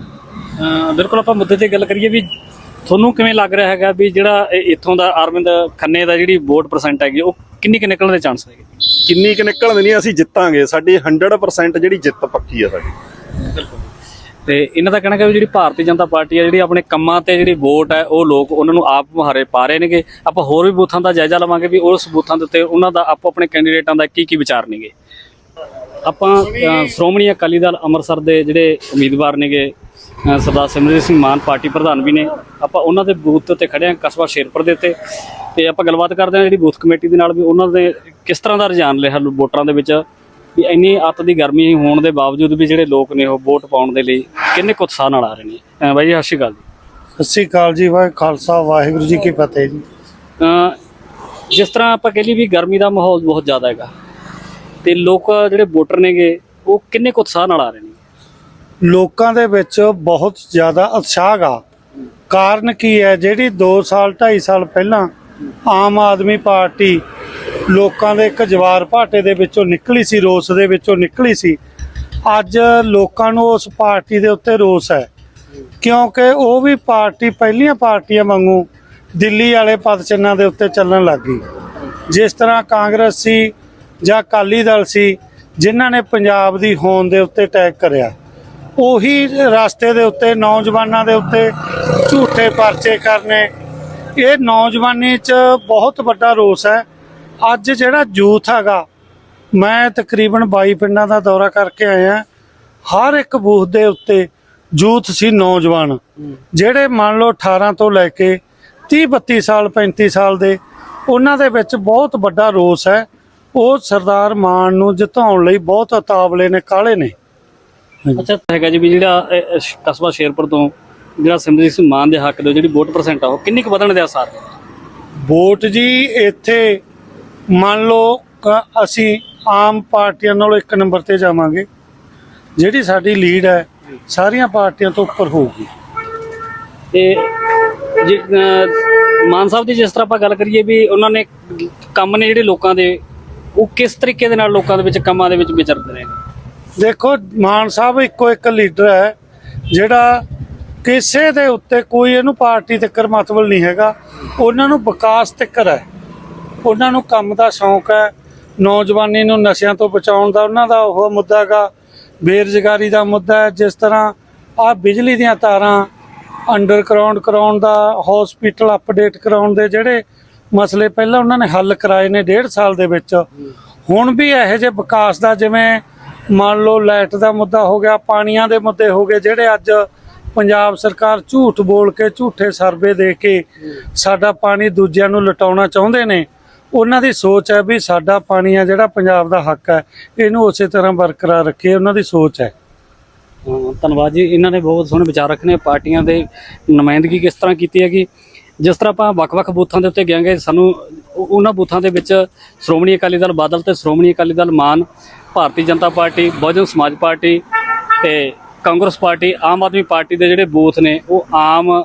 ਬਿਲਕੁਲ ਆਪਾਂ ਮੁੱਦੇ ਤੇ ਗੱਲ ਕਰੀਏ ਵੀ ਤੁਹਾਨੂੰ ਕਿਵੇਂ ਲੱਗ ਰਿਹਾ ਹੈਗਾ ਵੀ ਜਿਹੜਾ ਇੱਥੋਂ ਦਾ ਅਰਵਿੰਦ ਖੰਨੇ ਦਾ ਜਿਹੜੀ ਵੋਟ ਪਰਸੈਂਟ ਹੈਗੀ ਉਹ ਕਿੰਨੀ ਕਿ ਨਿਕਲਣ ਦੇ ਚਾਂਸ ਹੈਗੇ? ਕਿੰਨੀ ਕੁ ਨਿਕਲਣ ਨਹੀਂ ਅਸੀਂ ਜਿੱਤਾਂਗੇ। ਸਾਡੀ 100% ਜਿਹੜੀ ਜਿੱਤ ਪੱਕੀ ਆ ਸਾਡੀ। ਤੇ ਇਹਨਾਂ ਦਾ ਕਹਿਣਾ ਹੈ ਵੀ ਜਿਹੜੀ ਭਾਰਤੀ ਜਨਤਾ ਪਾਰਟੀ ਹੈ ਜਿਹੜੀ ਆਪਣੇ ਕੰਮਾਂ ਤੇ ਜਿਹੜੀ ਵੋਟ ਹੈ ਉਹ ਲੋਕ ਉਹਨਾਂ ਨੂੰ ਆਪ ਮੁਹਾਰੇ ਪਾ ਰਹੇ ਨੇਗੇ। ਆਪਾਂ ਹੋਰ ਵੀ ਬੂਥਾਂ ਦਾ ਜਾਇਜ਼ਾ ਲਵਾਂਗੇ ਵੀ ਉਸ ਬੂਥਾਂ ਦੇ ਉੱਤੇ ਉਹਨਾਂ ਦਾ ਆਪੋ ਆਪਣੇ ਕੈਂਡੀਡੇਟਾਂ ਦਾ ਕੀ ਕੀ ਵਿਚਾਰ ਨੇਗੇ। ਆਪਾਂ ਸ਼੍ਰੋਮਣੀ ਅਕਾਲੀ ਦਲ ਅੰਮ੍ਰਿਤਸਰ ਦੇ ਜਿਹੜੇ ਉਮੀਦਵਾਰ ਨੇਗੇ ਸਰਦਾਰ ਸਿਮਰਜੀਤ ਸਿੰਘ ਮਾਨ ਪਾਰਟੀ ਪ੍ਰਧਾਨ ਵੀ ਨੇ। ਆਪਾਂ ਉਹਨਾਂ ਦੇ ਬੂਥ ਤੇ ਖੜੇ ਹਾਂ ਕਸਬਾ ਸ਼ੇਰਪੁਰ ਦੇ ਉੱਤੇ। ਤੇ ਆਪਾਂ ਗੱਲਬਾਤ ਕਰਦੇ ਹਾਂ ਜਿਹੜੀ ਬੂਥ ਕਮੇਟੀ ਦੇ ਨਾਲ ਵੀ ਉਹਨਾਂ ਦੇ ਕਿਸ ਤਰ੍ਹਾਂ ਦਾ ਰੁਝਾਨ ਰਿਹਾ ਵੋਟਰਾਂ ਦੇ ਵਿੱਚ। ਵੀ ਇੰਨੀ ਅੱਤ ਦੀ ਗਰਮੀ ਹੋਣ ਦੇ ਬਾਵਜੂਦ ਵੀ ਜਿਹੜੇ ਲੋਕ ਨੇ ਉਹ ਵੋਟ ਪਾਉਣ ਦੇ ਲਈ ਕਿੰਨੇ ਕੁ ਉਤਸ਼ਾਹ ਨਾਲ ਆ ਰਹੇ ਨੇ। ਬਾਈ ਜੀ ਸਤਿ ਸ਼੍ਰੀ ਅਕਾਲ ਜੀ। ਸਤਿ ਸ਼੍ਰੀ ਅਕਾਲ ਜੀ ਵਾਹਿ ਖਾਲਸਾ ਵਾਹਿਗੁਰੂ ਜੀ ਕੀ ਫਤਿਹ ਜੀ। ਜਿਸ ਤਰ੍ਹਾਂ ਆਪਾਂ ਕਹਿ ਲਈ ਵੀ ਗਰਮੀ ਦਾ ਮਾਹੌਲ ਬਹੁਤ ਜ਼ਿਆਦਾ ਹੈਗਾ। ਤੇ ਲੋਕ ਜਿਹੜੇ ਵੋਟਰ ਨੇਗੇ ਉਹ ਕਿੰਨੇ ਕੁ ਉਤਸ਼ਾਹ ਨਾਲ ਆ ਰਹੇ ਨੇ? ਲੋਕਾਂ ਦੇ ਵਿੱਚ ਬਹੁਤ ਜ਼ਿਆਦਾ ਉਤਸ਼ਾਹ ਗਾ ਕਾਰਨ ਕੀ ਹੈ? ਜਿਹੜੀ 2 ਸਾਲ 2.5 ਸਾਲ ਪਹਿਲਾਂ ਆਮ ਆਦਮੀ ਪਾਰਟੀ ਲੋਕਾਂ ਦੇ ਇੱਕ ਜਵਾਰ ਭਾਟੇ ਦੇ ਵਿੱਚੋਂ ਨਿਕਲੀ ਸੀ, ਰੋਸ ਦੇ ਵਿੱਚੋਂ ਨਿਕਲੀ ਸੀ, ਅੱਜ ਲੋਕਾਂ ਨੂੰ ਉਸ ਪਾਰਟੀ ਦੇ ਉੱਤੇ ਰੋਸ ਹੈ। ਕਿਉਂਕਿ ਉਹ ਵੀ ਪਾਰਟੀ ਪਹਿਲੀਆਂ ਪਾਰਟੀਆਂ ਵਾਂਗੂ ਦਿੱਲੀ ਵਾਲੇ ਪਦ ਦੇ ਉੱਤੇ ਚੱਲਣ ਲੱਗ ਗਈ। ਜਿਸ ਤਰ੍ਹਾਂ ਕਾਂਗਰਸ ਸੀ ਜਾਂ ਅਕਾਲੀ ਦਲ ਸੀ, ਜਿਨ੍ਹਾਂ ਨੇ ਪੰਜਾਬ ਦੀ ਹੋਂਦ ਦੇ ਉੱਤੇ ਅਟੈਕ ਕਰਿਆ। ਉਹੀ ਰਸਤੇ ਦੇ ਉੱਤੇ, ਨੌਜਵਾਨਾਂ ਦੇ ਉੱਤੇ ਝੂਠੇ ਪਰਚੇ ਕਰਨੇ। ਇਹ ਨੌਜਵਾਨੀ 'ਚ ਬਹੁਤ ਵੱਡਾ ਰੋਸ ਹੈ। ਅੱਜ ਜਿਹੜਾ ਯੂਥ ਹੈਗਾ, ਮੈਂ ਤਕਰੀਬਨ 22 ਪਿੰਡਾਂ ਦਾ ਦੌਰਾ ਕਰਕੇ ਆਇਆ ਹਰ ਇੱਕ ਬੂਥ ਦੇ ਉੱਤੇ ਯੂਥ ਸੀ ਨੌਜਵਾਨ, ਜਿਹੜੇ ਮੰਨ ਲਓ 18 ਤੋਂ ਲੈ ਕੇ 30 32 ਸਾਲ 35 ਸਾਲ ਦੇ, ਉਹਨਾਂ ਦੇ ਵਿੱਚ ਬਹੁਤ ਵੱਡਾ ਰੋਸ ਹੈ। ਉਹ ਸਰਦਾਰ ਮਾਨ ਨੂੰ ਜਿਤਾਉਣ ਲਈ ਬਹੁਤ ਉਤਾਵਲੇ ਨੇ ਕਾਲੇ ਨੇ। ਅੱਛਾ ਹੈਗਾ ਜੀ ਵੀ ਜਿਹੜਾ ਇਹ, ਇਹ, ਕਸਬਾ ਸ਼ੇਰਪੁਰ ਤੋਂ ਜਿਹੜਾ ਸਿਮਰਜੀਤ ਸਿੰਘ ਮਾਨ ਦੇ ਹੱਕ ਦੇ ਜਿਹੜੀ ਵੋਟ ਪਰਸੈਂਟ ਆ ਉਹ ਕਿੰਨੀ ਕੁ ਵਧਣ ਦੇ ਆਸਾਰ ਨੇ? ਵੋਟ ਜੀ ਇੱਥੇ ਮੰਨ ਲਓ ਕ- ਅਸੀਂ ਆਮ ਪਾਰਟੀਆਂ ਨਾਲੋਂ ਇੱਕ ਨੰਬਰ ਤੇ ਜਾਵਾਂਗੇ। ਜਿਹੜੀ ਸਾਡੀ ਲੀਡ ਹੈ ਸਾਰੀਆਂ ਪਾਰਟੀਆਂ ਤੋਂ ਉੱਪਰ ਹੋਊਗੀ। ਤੇ ਜੇ ਅਹ, ਮਾਨ ਸਾਹਿਬ ਦੀ ਜਿਸ ਤਰ੍ਹਾਂ ਆਪਾਂ ਗੱਲ ਕਰੀਏ ਵੀ ਉਹਨਾਂ ਨੇ ਕੰਮ ਨੇ ਜਿਹੜੇ ਲੋਕਾਂ ਦੇ ਉਹ ਕਿਸ ਤਰੀਕੇ ਦੇ ਨਾਲ ਲੋਕਾਂ ਦੇ ਵਿੱਚ ਕੰਮਾਂ ਦੇ ਵਿੱਚ ਵਿਚਰਦੇ ਨੇ? ਦੇਖੋ, ਮਾਨ ਸਾਹਿਬ ਇੱਕੋ ਇੱਕ ਲੀਡਰ ਹੈ, ਜਿਹੜਾ ਕਿਸੇ ਦੇ ਉੱਤੇ ਕੋਈ ਇਹਨੂੰ ਪਾਰਟੀ ਤੱਕਰ ਮਤਲਬ ਨਹੀਂ ਹੈਗਾ। ਉਹਨਾਂ ਨੂੰ ਵਿਕਾਸ ਤੱਕਰ ਹੈ। ਉਹਨਾਂ ਨੂੰ ਕੰਮ ਦਾ ਸ਼ੌਂਕ ਹੈ। ਨੌਜਵਾਨੀ ਨੂੰ ਨਸ਼ਿਆਂ ਤੋਂ ਬਚਾਉਣ ਦਾ ਉਹਨਾਂ ਦਾ ਉਹ ਮੁੱਦਾ ਹੈਗਾ। ਬੇਰੁਜ਼ਗਾਰੀ ਦਾ ਮੁੱਦਾ ਹੈ। ਜਿਸ ਤਰ੍ਹਾਂ ਆ ਬਿਜਲੀ ਦੀਆਂ ਤਾਰਾਂ ਅੰਡਰਗਰਾਉਂਡ ਕਰਾਉਣ ਦਾ ਹਸਪੀਟਲ ਅਪਡੇਟ ਕਰਾਉਣ ਦੇ ਜਿਹੜੇ ਮਸਲੇ ਪਹਿਲਾਂ ਉਹਨਾਂ ਨੇ ਹੱਲ ਕਰਾਏ ਨੇ ਡੇਢ ਸਾਲ ਦੇ ਵਿੱਚ। ਹੁਣ ਵੀ ਇਹੋ ਜਿਹੇ ਵਿਕਾਸ ਦਾ ਜਿਵੇਂ ਮੰਨ ਲਓ ਲਾਈਟ ਦਾ ਮੁੱਦਾ ਹੋ ਗਿਆ, ਪਾਣੀਆਂ ਦੇ ਮੁੱਦੇ ਹੋ ਗਏ, ਜਿਹੜੇ ਅੱਜ ਪੰਜਾਬ ਸਰਕਾਰ ਝੂਠ ਬੋਲ ਕੇ, ਝੂਠੇ ਸਰਵੇ ਦੇ ਕੇ ਸਾਡਾ ਪਾਣੀ ਦੂਜਿਆਂ ਨੂੰ ਲਟਾਉਣਾ ਚਾਹੁੰਦੇ ਨੇ, ਉਹਨਾਂ ਦੀ ਸੋਚ ਹੈ ਵੀ ਸਾਡਾ ਪਾਣੀ ਆ ਜਿਹੜਾ ਪੰਜਾਬ ਦਾ ਹੱਕ ਹੈ, ਇਹਨੂੰ ਉਸੇ ਤਰ੍ਹਾਂ ਬਰਕਰਾਰ ਰੱਖੇ ਉਹਨਾਂ ਦੀ ਸੋਚ ਹੈ। ਅਹ ਧੰਨਵਾਦ ਜੀ, ਇਹਨਾਂ ਨੇ ਬਹੁਤ ਸੋਹਣੇ ਵਿਚਾਰ ਰੱਖਣੇ ਪਾਰਟੀਆਂ ਦੇ ਨੁਮਾਇੰਦਗੀ ਕਿਸ ਤਰ੍ਹਾਂ ਕੀਤੀ ਹੈਗੀ, ਜਿਸ ਤਰ੍ਹਾਂ ਆਪਾਂ ਵੱਖ-ਵੱਖ ਬੂਥਾਂ ਦੇ ਉੱਤੇ ਗਿਆਂਗੇ, ਸਾਨੂੰ ਉਹਨਾਂ ਬੂਥਾਂ ਦੇ ਵਿੱਚ ਸ਼੍ਰੋਮਣੀ ਅਕਾਲੀ ਦਲ ਬਾਦਲ ਤੇ ਸ਼੍ਰੋਮਣੀ ਅਕਾਲੀ ਦਲ ਮਾਨ ਭਾਰਤੀ ਜਨਤਾ ਪਾਰਟੀ, ਬਹੁਜਨ ਸਮਾਜ ਪਾਰਟੀ ਤੇ Congress party, Aam Aadmi party ਦੇ ਜਿਹੜੇ ਬੂਥ ਨੇ, ਉਹ ਆਮ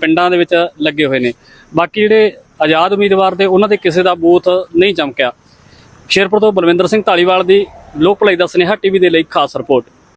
ਪਿੰਡਾਂ ਦੇ ਵਿੱਚ ਲੱਗੇ ਹੋਏ ਨੇ। ਬਾਕੀ ਜਿਹੜੇ ਆਜ਼ਾਦ ਉਮੀਦਵਾਰ ਦੇ ਉਹਨਾਂ ਦੇ ਕਿਸੇ ਦਾ ਬੂਥ ਨਹੀਂ ਚਮਕਿਆ। ਸ਼ੇਰਪੁਰ ਤੋਂ ਬਲਵਿੰਦਰ ਸਿੰਘ ਢਾਲੀਵਾਲ ਦੀ ਲੋਕ ਭਲਾਈ ਦਾ ਸੁਨੇਹਾ ਟੀਵੀ ਦੇ ਲਈ ਖਾਸ ਰਿਪੋਰਟ।